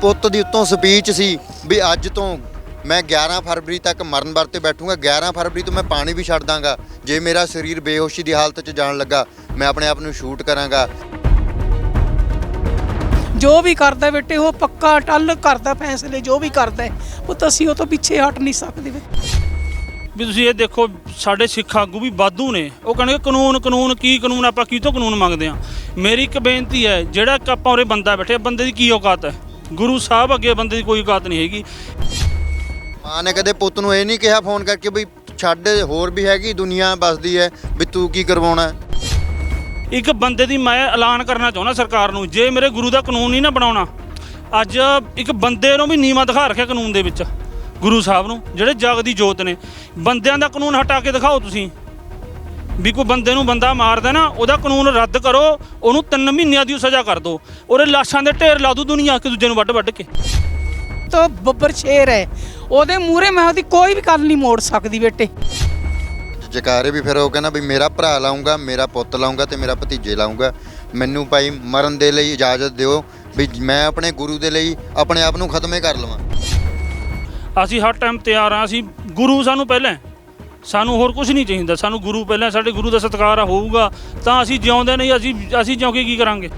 ਪੁੱਤ ਦੀ ਉੱਤੋਂ ਸਪੀਚ ਸੀ ਵੀ ਅੱਜ ਤੋਂ ਮੈਂ 11 ਫਰਵਰੀ ਤੱਕ ਮਰਨ ਵਰਤੇ ਬੈਠੂੰਗਾ 11 ਫਰਵਰੀ ਤੋਂ ਮੈਂ ਪਾਣੀ ਵੀ ਛੱਡ ਦਾਂਗਾ। ਜੇ ਮੇਰਾ ਸਰੀਰ ਬੇਹੋਸ਼ੀ ਦੀ ਹਾਲਤ 'ਚ ਜਾਣ ਲੱਗਾ ਮੈਂ ਆਪਣੇ ਆਪ ਨੂੰ ਸ਼ੂਟ ਕਰਾਂਗਾ। ਜੋ ਵੀ ਕਰਦਾ ਬੇਟੇ ਉਹ ਪੱਕਾ ਟੱਲ ਕਰਦਾ ਫੈਸਲੇ ਜੋ ਵੀ ਕਰਦਾ ਹੈ, ਉਹ ਤਾਂ ਅਸੀਂ ਉਹ ਤੋਂ ਪਿੱਛੇ ਹਟ ਨਹੀਂ ਸਕਦੇ ਬੇਟੇ ਵੀ ਤੁਸੀਂ ਇਹ ਦੇਖੋ ਸਾਡੇ ਸਿੱਖ ਆਗੂ ਵੀ ਵਾਧੂ ਨੇ। ਉਹ ਕਹਿੰਦੇ ਕਾਨੂੰਨ ਕਾਨੂੰਨ ਕੀ ਕਾਨੂੰਨ ਆਪਾਂ ਕੀ ਤੋਂ ਕਾਨੂੰਨ ਮੰਗਦੇ ਆ ਮੇਰੀ ਇੱਕ ਬੇਨਤੀ ਹੈ ਜਿਹੜਾ ਇੱਕ ਆਪਾਂ ਉਰੇ ਬੰਦਾ ਬੈਠੇ ਬੰਦੇ ਦੀ ਕੀ ਔਕਾਤ ਹੈ? ਗੁਰੂ ਸਾਹਿਬ ਅੱਗੇ ਬੰਦੇ ਦੀ ਕੋਈ ਔਕਾਤ ਨਹੀਂ ਹੈਗੀ। ਮਾਂ ਨੇ ਕਦੇ ਪੁੱਤ ਨੂੰ ਇਹ ਨਹੀਂ ਕਿਹਾ ਫੋਨ ਕਰਕੇ ਵੀ ਛੱਡ ਹੋਰ ਵੀ ਹੈਗੀ ਦੁਨੀਆ ਬਸਦੀ ਹੈ ਵੀ ਤੂੰ ਕੀ ਕਰਵਾਉਣਾ ਹੈ? ਇੱਕ ਬੰਦੇ ਦੀ ਮੈਂ ਐਲਾਨ ਕਰਨਾ ਚਾਹੁੰਦਾ ਸਰਕਾਰ ਨੂੰ ਜੇ ਮੇਰੇ ਗੁਰੂ ਦਾ ਕਾਨੂੰਨ ਨਹੀਂ ਨਾ ਬਣਾਉਣਾ ਅੱਜ ਇੱਕ ਬੰਦੇ ਨੂੰ ਵੀ ਨੀਵਾ ਦਿਖਾ ਰੱਖਿਆ ਕਾਨੂੰਨ ਦੇ ਵਿੱਚ ਗੁਰੂ ਸਾਹਿਬ ਨੂੰ ਜਿਹੜੇ ਜਗ ਦੀ ਜੋਤ ਨੇ। ਬੰਦਿਆਂ ਦਾ ਕਾਨੂੰਨ ਹਟਾ ਕੇ ਦਿਖਾਓ ਤੁਸੀਂ। ਵੀ ਕੋਈ ਬੰਦੇ ਨੂੰ ਬੰਦਾ ਮਾਰਦਾ ਨਾ ਉਹਦਾ ਕਾਨੂੰਨ ਰੱਦ ਕਰੋ ਉਹਨੂੰ 3 ਮਹੀਨਿਆਂ ਦੀ ਸਜ਼ਾ ਕਰ ਦਿਓ। ਉਹਦੇ ਲਾਸ਼ਾਂ ਦੇ ਢੇਰ ਲਾ ਦੂ ਦੁਨੀਆ ਇੱਕ ਦੂਜੇ ਨੂੰ ਵੱਢ ਵੱਢ ਕੇ। ਤਾਂ ਬੱਬਰ ਸ਼ੇਰ ਹੈ। ਉਹਦੇ ਮੂਹਰੇ ਮੈਂ ਉਹਦੀ ਕੋਈ ਵੀ ਗੱਲ ਨਹੀਂ ਮੋੜ ਸਕਦੀ ਬੇਟੇ। ਜਕਾਰੇ ਵੀ ਫਿਰ ਉਹ ਕਹਿੰਦਾ ਵੀ ਮੇਰਾ ਭਰਾ ਲਾਉਂਗਾ ਮੇਰਾ ਪੁੱਤ ਲਾਉਂਗਾ ਤੇ ਮੇਰਾ ਭਤੀਜੇ ਲਾਉਂਗਾ ਮੈਨੂੰ ਭਾਈ ਮਰਨ ਦੇ ਲਈ ਇਜਾਜ਼ਤ ਦਿਓ ਵੀ ਮੈਂ ਆਪਣੇ ਗੁਰੂ ਦੇ ਲਈ ਆਪਣੇ ਆਪ ਨੂੰ ਖਤਮੇ ਕਰ ਲਵਾਂ। ਅਸੀਂ ਹਰ ਟਾਈਮ ਤਿਆਰ ਆ ਅਸੀਂ ਗੁਰੂ ਸਾਨੂੰ ਪਹਿਲਾਂ ਹੈ। ਸਾਨੂੰ ਹੋਰ ਕੁਝ ਨਹੀਂ ਚਾਹੀਦਾ। ਸਾਨੂੰ ਗੁਰੂ ਪਹਿਲਾਂ ਸਾਡੇ ਗੁਰੂ ਦਾ ਸਤਿਕਾਰ ਹੋਊਗਾ। ਤਾਂ ਅਸੀਂ ਜਿਉਂਦੇ ਨਹੀਂ ਅਸੀਂ ਅਸੀਂ ਜਿਉਂ ਕੇ ਕੀ ਕਰਾਂਗੇ?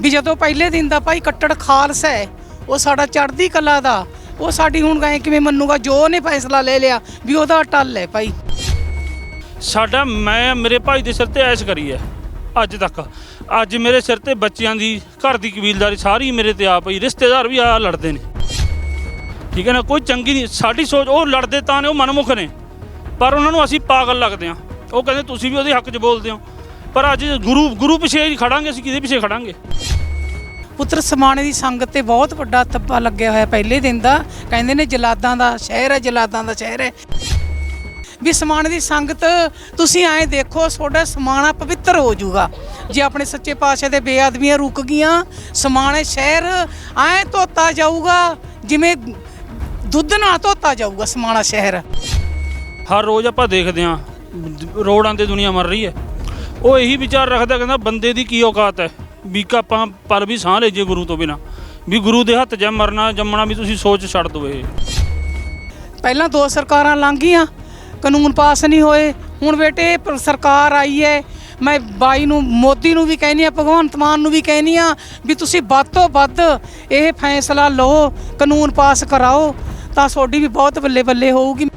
ਵੀ ਜਦੋਂ ਪਹਿਲੇ ਦਿਨ ਦਾ ਭਾਈ ਕੱਟੜ ਖਾਲਸਾ ਹੈ ਉਹ ਸਾਡਾ ਚੜ੍ਹਦੀ ਕਲਾ ਦਾ ਉਹ ਸਾਡੀ ਹੁਣ ਗਏ ਕਿਵੇਂ ਮੰਨੂਗਾ ਜੋ ਉਹਨੇ ਫੈਸਲਾ ਲੈ ਲਿਆ ਵੀ ਉਹਦਾ ਟੱਲ ਹੈ ਭਾਈ। ਸਾਡਾ ਮੈਂ ਮੇਰੇ ਭਾਈ ਦੇ ਸਿਰ ਤੇ ਐਸ਼ ਕਰੀ ਹੈ ਅੱਜ ਤੱਕ। ਅੱਜ ਮੇਰੇ ਸਿਰ ਤੇ ਬੱਚਿਆਂ ਦੀ ਘਰ ਦੀ ਕਬੀਲਦਾਰੀ ਸਾਰੀ ਮੇਰੇ ਤੇ ਆ ਪਈ ਰਿਸ਼ਤੇਦਾਰ ਵੀ ਆ ਲੜਦੇ ਨੇ। ਠੀਕ ਹੈ ਨਾ? ਕੋਈ ਚੰਗੀ ਨਹੀਂ ਸਾਡੀ ਸੋਚ ਉਹ ਲੜਦੇ ਤਾਂ ਨੇ ਉਹ ਮਨਮੁਖ ਨੇ। ਪਰ ਉਹਨਾਂ ਨੂੰ ਅਸੀਂ ਪਾਗਲ ਲੱਗਦੇ ਆ ਉਹ ਕਹਿੰਦੇ, ਤੁਸੀਂ ਵੀ ਉਹਦੇ ਹੱਕ 'ਚ ਬੋਲਦੇ ਹੋ। ਪਰ ਅੱਜ ਗੁਰੂ ਗੁਰੂ ਪਿਛੇ ਹੀ ਖੜਾਂਗੇ, ਅਸੀਂ ਕਿਹਦੇ ਪਿਛੇ ਖੜਾਂਗੇ? ਪੁੱਤਰ, ਸਮਾਣੇ ਦੀ ਸੰਗਤ ਤੇ ਬਹੁਤ ਵੱਡਾ ਤੱਬਾ ਲੱਗਿਆ ਹੋਇਆ ਪਹਿਲੇ ਦਿਨ ਦਾ। ਕਹਿੰਦੇ ਨੇ, ਜਲਾਦਾਂ ਦਾ ਸ਼ਹਿਰ ਹੈ, ਜਲਾਦਾਂ ਦਾ ਸ਼ਹਿਰ ਹੈ। ਵੀ ਸਮਾਣੇ ਦੀ ਸੰਗਤ, ਤੁਸੀਂ ਐਂ ਦੇਖੋ, ਤੁਹਾਡਾ ਸਮਾਣਾ ਪਵਿੱਤਰ ਹੋ ਜਾਊਗਾ। ਜੇ ਆਪਣੇ ਸੱਚੇ ਪਾਤਸ਼ਾਹ ਦੇ ਬੇਅਦਬੀਆਂ ਰੁਕ ਗਈਆਂ, ਸਮਾਣੇ ਸ਼ਹਿਰ ਐਂ ਧੋਤਾ ਜਾਊਗਾ, ਜਿਵੇਂ ਦੁੱਧ ਨਾਲ ਧੋਤਾ ਜਾਊਗਾ, ਸਮਾਣਾ ਸ਼ਹਿਰ। ਹਰ ਰੋਜ਼ ਆਪਾਂ ਦੇਖਦੇ ਹਾਂ ਰੋਡਾਂ ਤੇ ਦੁਨੀਆ ਮਰ ਰਹੀ ਹੈ। ਉਹ ਇਹੀ ਵਿਚਾਰ ਰੱਖਦਾ ਕਹਿੰਦਾ ਬੰਦੇ ਦੀ ਕੀ ਔਕਾਤ ਹੈ? ਵੀ ਕਿ ਆਪਾਂ ਪਰ ਵੀ ਸਾਹ ਲੈ ਜੇ ਗੁਰੂ ਤੋਂ ਬਿਨਾ। ਵੀ ਗੁਰੂ ਦੇ ਹੱਥ 'ਚ ਮਰਨਾ, ਜੰਮਣਾ ਵੀ ਤੁਸੀਂ ਸੋਚ ਛੱਡ ਦਿਓ ਇਹ। ਪਹਿਲਾਂ ਦੋ ਸਰਕਾਰਾਂ ਲੰਘ ਗਈਆਂ, ਕਾਨੂੰਨ ਪਾਸ ਨਹੀਂ ਹੋਏ। ਹੁਣ ਬੇਟੇ ਸਰਕਾਰ ਆਈ ਹੈ। ਮੈਂ ਬਾਈ ਨੂੰ, ਮੋਦੀ ਨੂੰ ਵੀ ਕਹਿੰਦੀ ਆ ਭਗਵੰਤ ਮਾਨ ਨੂੰ ਵੀ ਕਹਿੰਦੀ ਆ ਵੀ ਤੁਸੀਂ ਵੱਧ ਤੋਂ ਵੱਧ ਇਹ ਫੈਸਲਾ ਲਓ, ਕਾਨੂੰਨ ਪਾਸ ਕਰਾਓ। ਤਾਂ ਤੁਹਾਡੀ ਵੀ ਬਹੁਤ ਬੱਲੇ ਬੱਲੇ ਹੋਊਗੀ।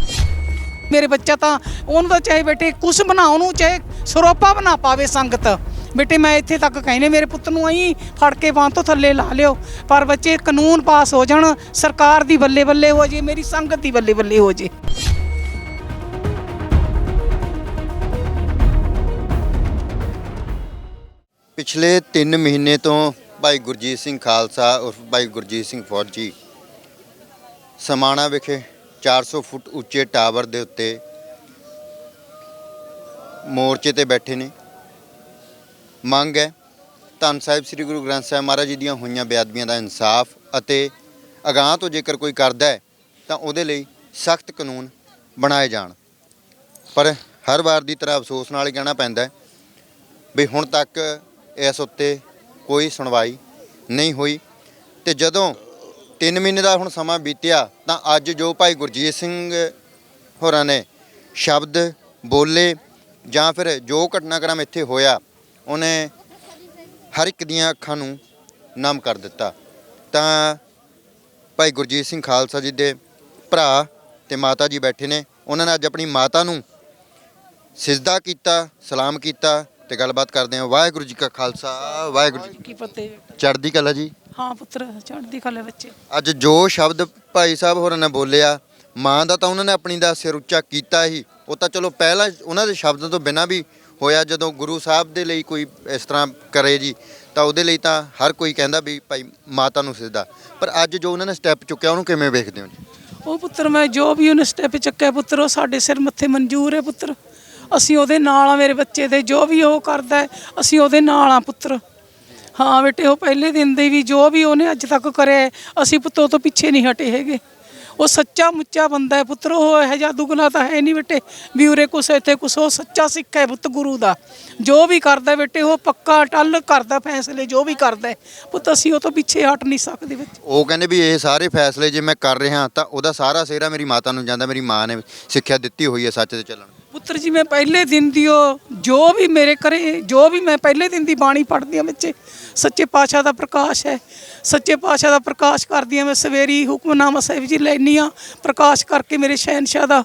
ਮੇਰੇ ਬੱਚਾ ਤਾਂ ਉਹਨੂੰ ਤਾਂ ਚਾਹੇ ਬੇਟੇ ਕੁਛ ਬਣਾ, ਉਹਨੂੰ ਚਾਹੇ ਸਰੋਪਾ ਬਣਾ ਪਾਵੇ ਸੰਗਤ। ਬੇਟੇ ਮੈਂ ਇੱਥੇ ਤੱਕ ਕਹਿੰਦੇ, ਮੇਰੇ ਪੁੱਤ ਨੂੰ ਅਹੀਂ ਫੜ ਕੇ ਬਾਂਹ ਤੋਂ ਥੱਲੇ ਲਾ ਲਿਓ। ਪਰ ਬੱਚੇ ਕਾਨੂੰਨ ਪਾਸ ਹੋ ਜਾਣ, ਸਰਕਾਰ ਦੀ ਬੱਲੇ ਬੱਲੇ ਹੋ ਜੇ, ਮੇਰੀ ਸੰਗਤ ਦੀ ਬੱਲੇ ਬੱਲੇ ਹੋ ਜੇ। ਪਿਛਲੇ 3 ਮਹੀਨੇ ਤੋਂ ਭਾਈ ਗੁਰਜੀਤ ਸਿੰਘ ਖਾਲਸਾ ਉਰਫ ਭਾਈ ਗੁਰਜੀਤ ਸਿੰਘ ਫੌਜੀ ਸਮਾਣਾ ਵਿਖੇ 400 ਫੁੱਟ ਉੱਚੇ ਟਾਵਰ ਦੇ ਉੱਤੇ ਮੋਰਚੇ ਤੇ ਬੈਠੇ ਨੇ। ਮੰਗ ਹੈ, ਧੰਨ ਸਾਹਿਬ ਸ੍ਰੀ ਗੁਰੂ ਗ੍ਰੰਥ ਸਾਹਿਬ ਮਹਾਰਾਜ ਜੀ ਦੀਆਂ ਹੋਈਆਂ ਬੇਅਦਬੀਆਂ ਦਾ ਇਨਸਾਫ ਅਤੇ ਅਗਾਹ ਤੋਂ ਜੇਕਰ ਕੋਈ ਕਰਦਾ ਹੈ, ਤਾਂ ਉਹਦੇ ਲਈ ਸਖਤ ਕਾਨੂੰਨ ਬਣਾਏ ਜਾਣ। ਪਰ ਹਰ ਵਾਰ ਦੀ ਤਰ੍ਹਾਂ ਅਫਸੋਸ ਨਾਲ ਹੀ ਕਹਿਣਾ ਪੈਂਦਾ ਵੀ ਹੁਣ ਤੱਕ ਇਸ ਉੱਤੇ ਕੋਈ ਸੁਣਵਾਈ ਨਹੀਂ ਹੋਈ ਤੇ ਜਦੋਂ 3 ਮਹੀਨੇ ਦਾ ਹੁਣ ਸਮਾਂ ਬੀਤਿਆ ਤਾਂ ਅੱਜ ਜੋ ਭਾਈ ਗੁਰਜੀਤ ਸਿੰਘ ਹੋਰਾਂ ਨੇ ਸ਼ਬਦ ਬੋਲੇ ਜਾਂ ਫਿਰ ਜੋ ਘਟਨਾਕ੍ਰਮ ਇੱਥੇ ਹੋਇਆ ਉਹਨੇ ਹਰ ਇੱਕ ਦੀਆਂ ਅੱਖਾਂ ਨੂੰ ਨਮ ਕਰ ਦਿੱਤਾ। ਤਾਂ ਭਾਈ ਗੁਰਜੀਤ ਸਿੰਘ ਖਾਲਸਾ ਜੀ ਦੇ ਭਰਾ ਤੇ ਮਾਤਾ ਜੀ ਬੈਠੇ ਨੇ ਉਹਨਾਂ ਨੇ ਅੱਜ ਆਪਣੀ ਮਾਤਾ ਨੂੰ ਸਿਜਦਾ ਕੀਤਾ ਸਲਾਮ ਕੀਤਾ ਤੇ ਗੱਲਬਾਤ ਕਰਦੇ ਹਾਂ। ਵਾਹਿਗੁਰੂ ਜੀ ਕਾ ਖਾਲਸਾ ਵਾਹਿਗੁਰੂ ਜੀ ਕੀ ਪਤੇ ਚੜ੍ਹਦੀ ਕਲਾ ਜੀ। ਹਾਂ ਪੁੱਤਰ ਚੜ੍ਹਦੀ ਕਲੇ ਬੱਚੇ। ਅੱਜ ਜੋ ਸ਼ਬਦ ਭਾਈ ਸਾਹਿਬ ਹੋਰਾਂ ਨੇ ਬੋਲਿਆ ਮਾਂ ਦਾ ਤਾਂ ਉਹਨਾਂ ਨੇ ਆਪਣੀ ਦਾ ਸਿਰ ਉੱਚਾ ਕੀਤਾ ਹੀ। ਉਹ ਤਾਂ ਚਲੋ ਪਹਿਲਾਂ ਉਹਨਾਂ ਦੇ ਸ਼ਬਦਾਂ ਤੋਂ ਬਿਨਾਂ ਵੀ ਹੋਇਆ ਜਦੋਂ ਗੁਰੂ ਸਾਹਿਬ ਦੇ ਲਈ ਕੋਈ ਇਸ ਤਰ੍ਹਾਂ ਕਰੇ ਜੀ ਤਾਂ ਉਹਦੇ ਲਈ ਤਾਂ ਹਰ ਕੋਈ ਕਹਿੰਦਾ ਵੀ ਭਾਈ ਮਾਤਾ ਨੂੰ ਸਿਜਦਾ ਪਰ ਅੱਜ ਜੋ ਉਹਨਾਂ ਨੇ ਸਟੈਪ ਚੁੱਕਿਆ ਉਹਨੂੰ ਕਿਵੇਂ ਵੇਖਦੇ ਹੋ ਜੀ? ਉਹ ਪੁੱਤਰ ਮੈਂ ਜੋ ਵੀ ਉਹਨੇ ਸਟੈਪ ਚੱਕਿਆ ਪੁੱਤਰ ਉਹ ਸਾਡੇ ਸਿਰ ਮੱਥੇ ਮਨਜ਼ੂਰ ਹੈ ਪੁੱਤਰ। ਅਸੀਂ ਉਹਦੇ ਨਾਲ ਆ ਮੇਰੇ ਬੱਚੇ ਦੇ ਜੋ ਵੀ ਉਹ ਕਰਦਾ ਹੈ, ਅਸੀਂ ਉਹਦੇ ਨਾਲ ਆ ਪੁੱਤਰ। ਹਾਂ ਬੇਟੇ ਉਹ ਪਹਿਲੇ ਦਿਨ ਦੇ ਵੀ ਜੋ ਵੀ ਉਹਨੇ ਅੱਜ ਤੱਕ ਕਰਿਆ ਹੈ, ਅਸੀਂ ਪੁੱਤੋਂ ਤੋਂ ਪਿੱਛੇ ਨਹੀਂ ਹਟੇ ਹੈਗੇ। ਉਹ ਸੱਚਾ ਮੁੱਚਾ ਬੰਦਾ ਹੈ ਪੁੱਤਰ ਉਹ ਇਹੋ ਜਿਹਾ ਦੁਗਣਾ ਤਾਂ ਹੈ ਨਹੀਂ ਬੇਟੇ। ਵੀ ਉਰੇ ਕੁਛ ਇੱਥੇ ਕੁਛ ਉਹ ਸੱਚਾ ਸਿੱਖ ਹੈ ਪੁੱਤ ਗੁਰੂ ਦਾ। ਜੋ ਵੀ ਕਰਦਾ ਬੇਟੇ ਉਹ ਪੱਕਾ ਟੱਲ ਕਰਦਾ ਫੈਸਲੇ ਜੋ ਵੀ ਕਰਦਾ ਪੁੱਤ ਅਸੀਂ ਉਹ ਤੋਂ ਪਿੱਛੇ ਹਟ ਨਹੀਂ ਸਕਦੇ ਬੱਚੇ ਉਹ ਕਹਿੰਦੇ ਵੀ ਇਹ ਸਾਰੇ ਫੈਸਲੇ ਜੇ ਮੈਂ ਕਰ ਰਿਹਾ ਤਾਂ ਉਹਦਾ ਸਾਰਾ ਸਿਹਰਾ ਮੇਰੀ ਮਾਤਾ ਨੂੰ ਜਾਂਦਾ ਮੇਰੀ ਮਾਂ ਨੇ ਸਿੱਖਿਆ ਦਿੱਤੀ ਹੋਈ ਹੈ ਸੱਚ ਤੇ ਚੱਲਣ ਪੁੱਤਰ ਜੀ, ਮੈਂ ਪਹਿਲੇ ਦਿਨ ਦੀ ਉਹ ਜੋ ਵੀ ਮੇਰੇ ਘਰੇ, ਜੋ ਵੀ ਮੈਂ ਪਹਿਲੇ ਦਿਨ ਦੀ ਬਾਣੀ ਪੜ੍ਹਦੀ ਹਾਂ ਵਿੱਚ, ਸੱਚੇ ਪਾਤਸ਼ਾਹ ਦਾ ਪ੍ਰਕਾਸ਼ ਹੈ। ਸੱਚੇ ਪਾਤਸ਼ਾਹ ਦਾ ਪ੍ਰਕਾਸ਼ ਕਰਦੀ ਹਾਂ ਮੈਂ, ਸਵੇਰੀ ਹੁਕਮਨਾਮਾ ਸਾਹਿਬ ਜੀ ਲੈਂਦੀ ਹਾਂ, ਪ੍ਰਕਾਸ਼ ਕਰਕੇ ਮੇਰੇ ਸ਼ਹਿਨशाह ਦਾ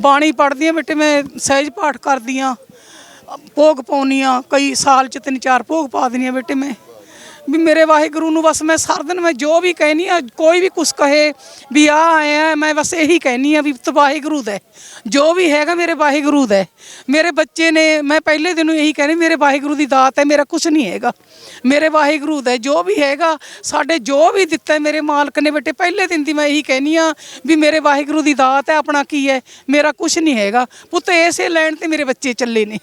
ਬਾਣੀ ਪੜ੍ਹਦੀ ਹਾਂ ਬੇਟੇ ਮੈਂ ਸਹਿਜ ਪਾਠ ਕਰਦੀ ਹਾਂ, ਭੋਗ ਪਾਉਂਦੀ ਹਾਂ, ਕਈ ਸਾਲ ਚ ਤਿੰਨ ਚਾਰ ਭੋਗ ਪਾ ਦਿੰਦੀ ਹਾਂ ਬੇਟੇ ਮੈਂ। ਵੀ ਮੇਰੇ ਵਾਹਿਗੁਰੂ ਨੂੰ ਬਸ ਮੈਂ ਸਾਰਾ ਦਿਨ ਮੈਂ ਜੋ ਵੀ ਕਹਿਨੀ ਆ, ਕੋਈ ਵੀ ਕੁਛ ਕਹੇ ਵੀ ਆ ਆਇਆ ਮੈਂ ਬਸ ਇਹੀ ਕਹਿਨੀ ਆ ਵੀ ਵਾਹਿਗੁਰੂ ਦਾ ਹੈ। ਜੋ ਵੀ ਹੈਗਾ ਮੇਰੇ ਵਾਹਿਗੁਰੂ ਦਾ ਹੈ। ਮੇਰੇ ਬੱਚੇ ਨੇ, ਮੈਂ ਪਹਿਲੇ ਦਿਨੋਂ ਇਹੀ ਕਹਿੰਦੀ ਮੇਰੇ ਵਾਹਿਗੁਰੂ ਦੀ ਦਾਤ ਹੈ, ਮੇਰਾ ਕੁਛ ਨਹੀਂ ਹੈਗਾ ਮੇਰੇ ਵਾਹਿਗੁਰੂ ਦਾ ਹੈ। ਜੋ ਵੀ ਹੈਗਾ, ਸਾਡੇ ਜੋ ਵੀ ਦਿੱਤਾ ਹੈ, ਮੇਰੇ ਮਾਲਕ ਨੇ ਬੇਟੇ, ਪਹਿਲੇ ਦਿਨ ਦੀ ਮੈਂ ਇਹੀ ਕਹਿਨੀ ਆ ਵੀ ਮੇਰੇ ਵਾਹਿਗੁਰੂ ਦੀ ਦਾਤ ਹੈ, ਆਪਣਾ ਕੀ ਹੈ, ਮੇਰਾ ਕੁਛ ਨਹੀਂ ਹੈਗਾ ਪੁੱਤ, ਇਸੇ ਲੈਣ ਤੇ ਮੇਰੇ ਬੱਚੇ ਚੱਲੇ ਨੇ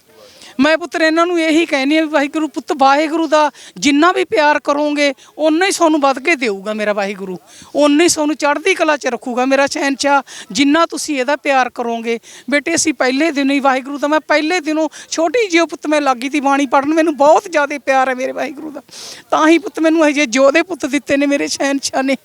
ਮੈਂ ਪੁੱਤਰ, ਇਹਨਾਂ ਨੂੰ ਇਹੀ ਕਹਿੰਨੀ ਆ ਵਾਹਿਗੁਰੂ ਪੁੱਤ, ਵਾਹਿਗੁਰੂ ਦਾ ਜਿੰਨਾ ਵੀ ਪਿਆਰ ਕਰੋਗੇ, ਓਨਾ ਹੀ ਤੁਹਾਨੂੰ ਵੱਧ ਕੇ ਦੇਊਗਾ ਮੇਰਾ ਵਾਹਿਗੁਰੂ। ਓਨਾ ਹੀ ਤੁਹਾਨੂੰ ਚੜ੍ਹਦੀ ਕਲਾ 'ਚ ਰੱਖੂਗਾ ਮੇਰਾ ਸ਼ਹਿਨਸ਼ਾਹ, ਜਿੰਨਾ ਤੁਸੀਂ ਇਹਦਾ ਪਿਆਰ ਕਰੋਗੇ। ਬੇਟੇ, ਅਸੀਂ ਪਹਿਲੇ ਦਿਨ ਹੀ ਵਾਹਿਗੁਰੂ ਦਾ, ਮੈਂ ਪਹਿਲੇ ਦਿਨੋਂ ਛੋਟੀ ਜਿਹੀ ਪੁੱਤ ਮੈਂ ਲੱਗੀ ਤੀ ਬਾਣੀ ਪੜਨ ਮੈਨੂੰ ਬਹੁਤ ਜ਼ਿਆਦਾ ਪਿਆਰ ਹੈ ਮੇਰੇ ਵਾਹਿਗੁਰੂ ਦਾ। ਤਾਂ ਹੀ ਪੁੱਤ ਮੈਨੂੰ ਅਜੇ ਜੋਦੇ ਪੁੱਤ ਦਿੱਤੇ ਨੇ ਮੇਰੇ ਸ਼ਹਿਨਸ਼ਾਹ ਨੇ,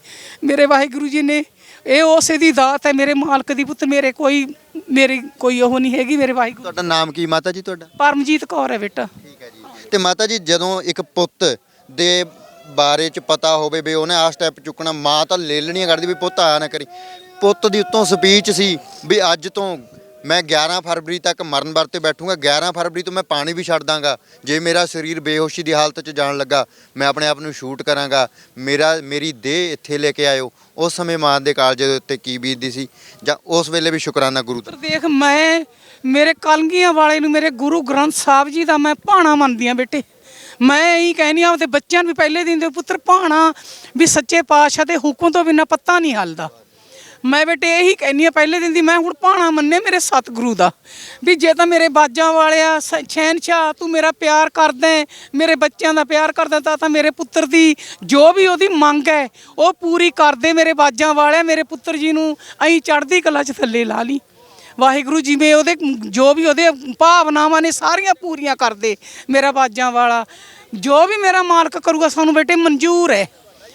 ਮੇਰੇ ਵਾਹਿਗੁਰੂ ਜੀ ਨੇ। ਇਹ ਉਸੇ ਦੀ ਦਾਤ ਹੈ ਮੇਰੇ ਮਾਲਕ ਦੀ ਪੁੱਤ, ਮੇਰੇ ਕੋਈ ਮੇਰੀ ਕੋਈ ਉਹ ਨਹੀਂ ਹੈਗੀ ਮੇਰੇ ਵਾਹਿਗੁਰੂ ਤੁਹਾਡਾ ਨਾਮ ਕੀ ਮਾਤਾ ਜੀ ਤੁਹਾਡਾ? ਪਰਮਜੀਤ ਕੌਰ ਹੈ ਬੇਟਾ। ਠੀਕ ਹੈ ਜੀ। ਤੇ ਮਾਤਾ ਜੀ ਜਦੋਂ ਇੱਕ ਪੁੱਤ ਦੇ ਬਾਰੇ ਚ ਪਤਾ ਹੋਵੇ ਵੀ ਉਹਨੇ ਆ ਸਟੈਪ ਚੁੱਕਣਾ ਮਾਂ ਤਾਂ ਲੇਲਣੀਆਂ ਕਰਦੀ ਵੀ ਪੁੱਤ ਆਇਆ ਨਾ ਕਰੀ। ਪੁੱਤ ਦੀ ਉੱਤੋਂ ਸਪੀਚ ਸੀ ਵੀ ਅੱਜ ਤੋਂ ਮੈਂ 11 ਫਰਵਰੀ ਤੱਕ ਮਰਨ ਵਰਤੇ ਬੈਠੂੰਗਾ 11 ਫਰਵਰੀ ਤੋਂ ਮੈਂ ਪਾਣੀ ਵੀ ਛੱਡ ਦਾਂਗਾ। ਜੇ ਮੇਰਾ ਸਰੀਰ ਬੇਹੋਸ਼ੀ ਦੀ ਹਾਲਤ 'ਚ ਜਾਣ ਲੱਗਾ, ਮੈਂ ਆਪਣੇ ਆਪ ਨੂੰ ਸ਼ੂਟ ਕਰਾਂਗਾ। ਮੇਰਾ, ਮੇਰੀ ਦੇਹ ਇੱਥੇ ਲੈ ਕੇ ਆਇਓ। ਉਸ ਸਮੇਂ ਮਾਂ ਦੇ ਕਾਲਜ ਦੇ ਉੱਤੇ ਕੀ ਬੀਤਦੀ ਸੀ? ਜਾਂ ਉਸ ਵੇਲੇ ਵੀ ਸ਼ੁਕਰਾਨਾ ਗੁਰੂ ਦਾ ਦੇਖ, ਮੈਂ, ਮੇਰੇ ਕਲਗੀਆਂ ਵਾਲੇ ਨੂੰ ਮੇਰੇ ਗੁਰੂ ਗ੍ਰੰਥ ਸਾਹਿਬ ਜੀ ਦਾ ਮੈਂ ਭਾਣਾ ਮੰਨਦੀ ਆ ਬੇਟੇ। ਮੈਂ ਇਹੀ ਕਹਿਨੀ ਆ ਤੇ ਬੱਚਿਆਂ ਨੂੰ ਵੀ ਪਹਿਲੇ ਦਿਨ ਦੇ ਪੁੱਤਰ ਭਾਣਾ ਵੀ ਸੱਚੇ ਪਾਤਸ਼ਾਹ ਦੇ ਹੁਕਮ ਤੋਂ ਬਿਨਾ ਪੱਤਾ ਨਹੀਂ ਹਲਦਾ। ਮੈਂ ਬੇਟੇ ਇਹੀ ਕਹਿੰਨੀ ਆ ਪਹਿਲੇ ਦਿਨ ਦੀ ਮੈਂ ਹੁਣ ਭਾਣਾ ਮੰਨੇ ਮੇਰੇ ਸਤਿਗੁਰੂ ਦਾ। ਵੀ ਜੇ ਤਾਂ ਮੇਰੇ ਬਾਜਾਂ ਵਾਲਿਆ, ਸ- ਤੂੰ ਮੇਰਾ ਪਿਆਰ ਕਰਦਾ ਮੇਰੇ ਬੱਚਿਆਂ ਦਾ ਪਿਆਰ ਕਰਦਾ ਤਾਂ ਤਾਂ ਮੇਰੇ ਪੁੱਤਰ ਦੀ ਜੋ ਵੀ ਉਹਦੀ ਮੰਗ ਹੈ, ਉਹ ਪੂਰੀ ਕਰਦੇ ਮੇਰੇ ਬਾਜਾਂ ਵਾਲਿਆ, ਮੇਰੇ ਪੁੱਤਰ ਜੀ ਨੂੰ ਐਂ ਚੜ੍ਹਦੀ ਕਲਾ 'ਚ ਥੱਲੇ ਲਾ ਲਈ। ਵਾਹਿਗੁਰੂ ਜਿਵੇਂ ਉਹਦੇ, ਜੋ ਵੀ ਉਹਦੇ ਭਾਵਨਾਵਾਂ ਨੇ ਸਾਰੀਆਂ ਪੂਰੀਆਂ ਕਰਦੇ ਮੇਰਾ ਬਾਜਾਂ ਵਾਲਾ। ਜੋ ਵੀ ਮੇਰਾ ਮਾਲਕ ਕਰੂਗਾ, ਸਾਨੂੰ ਬੇਟੇ ਮਨਜ਼ੂਰ ਹੈ।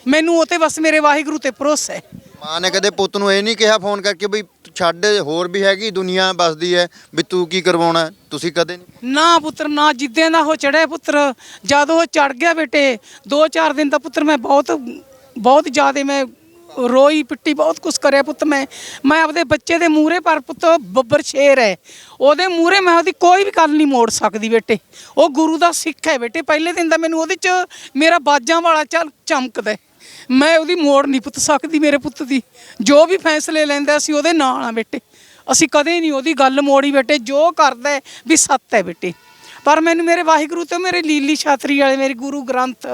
ਮੈਨੂੰ ਉਹ ਤੇ ਬਸ ਮੇਰੇ ਵਾਹਿਗੁਰੂ ਤੇ ਭਰੋਸਾ ਹੈ। ਮਾਂ ਨੇ ਕਦੇ ਪੁੱਤ ਨੂੰ ਇਹ ਨਹੀਂ ਕਿਹਾ ਫੋਨ ਕਰਕੇ ਬਈ ਛੱਡ, ਹੋਰ ਵੀ ਹੈਗੀ ਦੁਨੀਆ ਬਸਦੀ ਹੈ ਵੀ ਤੂੰ ਕੀ ਕਰਵਾਉਣਾ ਤੁਸੀਂ ਕਦੇ ਨਹੀਂ ਨਾ ਪੁੱਤਰ, ਨਾ ਜਿੱਦਾਂ ਦਾ ਉਹ ਚੜਿਆ ਪੁੱਤਰ, ਜਦ ਉਹ ਚੜ ਗਿਆ ਬੇਟੇ 2-4 ਦਿਨ ਦਾ ਪੁੱਤਰ ਮੈਂ ਬਹੁਤ ਬਹੁਤ ਜ਼ਿਆਦਾ ਮੈਂ ਰੋਈ, ਪਿੱਟੀ, ਬਹੁਤ ਕੁਛ ਕਰਿਆ ਪੁੱਤ ਮੈਂ। ਮੈਂ ਆਪਦੇ ਬੱਚੇ ਦੇ ਮੂਹਰੇ, ਪਰ ਪੁੱਤ ਬੱਬਰ ਸ਼ੇਰ ਹੈ। ਉਹਦੇ ਮੂਹਰੇ ਮੈਂ ਉਹਦੀ ਕੋਈ ਵੀ ਗੱਲ ਨਹੀਂ ਮੋੜ ਸਕਦੀ ਬੇਟੇ। ਉਹ ਗੁਰੂ ਦਾ ਸਿੱਖ ਹੈ ਬੇਟੇ। ਪਹਿਲੇ ਦਿਨ ਦਾ ਮੈਨੂੰ ਉਹਦੇ ਚ ਮੇਰਾ ਬਾਜਾਂ ਵਾਲਾ ਚਮਕਦਾ ਮੈਂ ਉਹਦੀ ਮੋੜ ਨਹੀਂ ਪੁੱਤ ਸਕਦੀ ਮੇਰੇ ਪੁੱਤ ਦੀ। ਜੋ ਵੀ ਫੈਸਲੇ ਲੈਂਦਾ ਸੀ ਉਹਦੇ ਨਾਲ ਆ ਬੇਟੇ। ਅਸੀਂ ਕਦੇ ਨਹੀਂ ਉਹਦੀ ਗੱਲ ਮੋੜੀ ਬੇਟੇ, ਜੋ ਕਰਦਾ ਵੀ ਸੱਤ ਹੈ ਬੇਟੇ। ਪਰ ਮੈਨੂੰ ਮੇਰੇ ਵਾਹਿਗੁਰੂ ਤੇ ਮੇਰੇ ਲੀਲੀ ਛਾਤਰੀ ਵਾਲੇ, ਮੇਰੇ ਗੁਰੂ ਗ੍ਰੰਥ,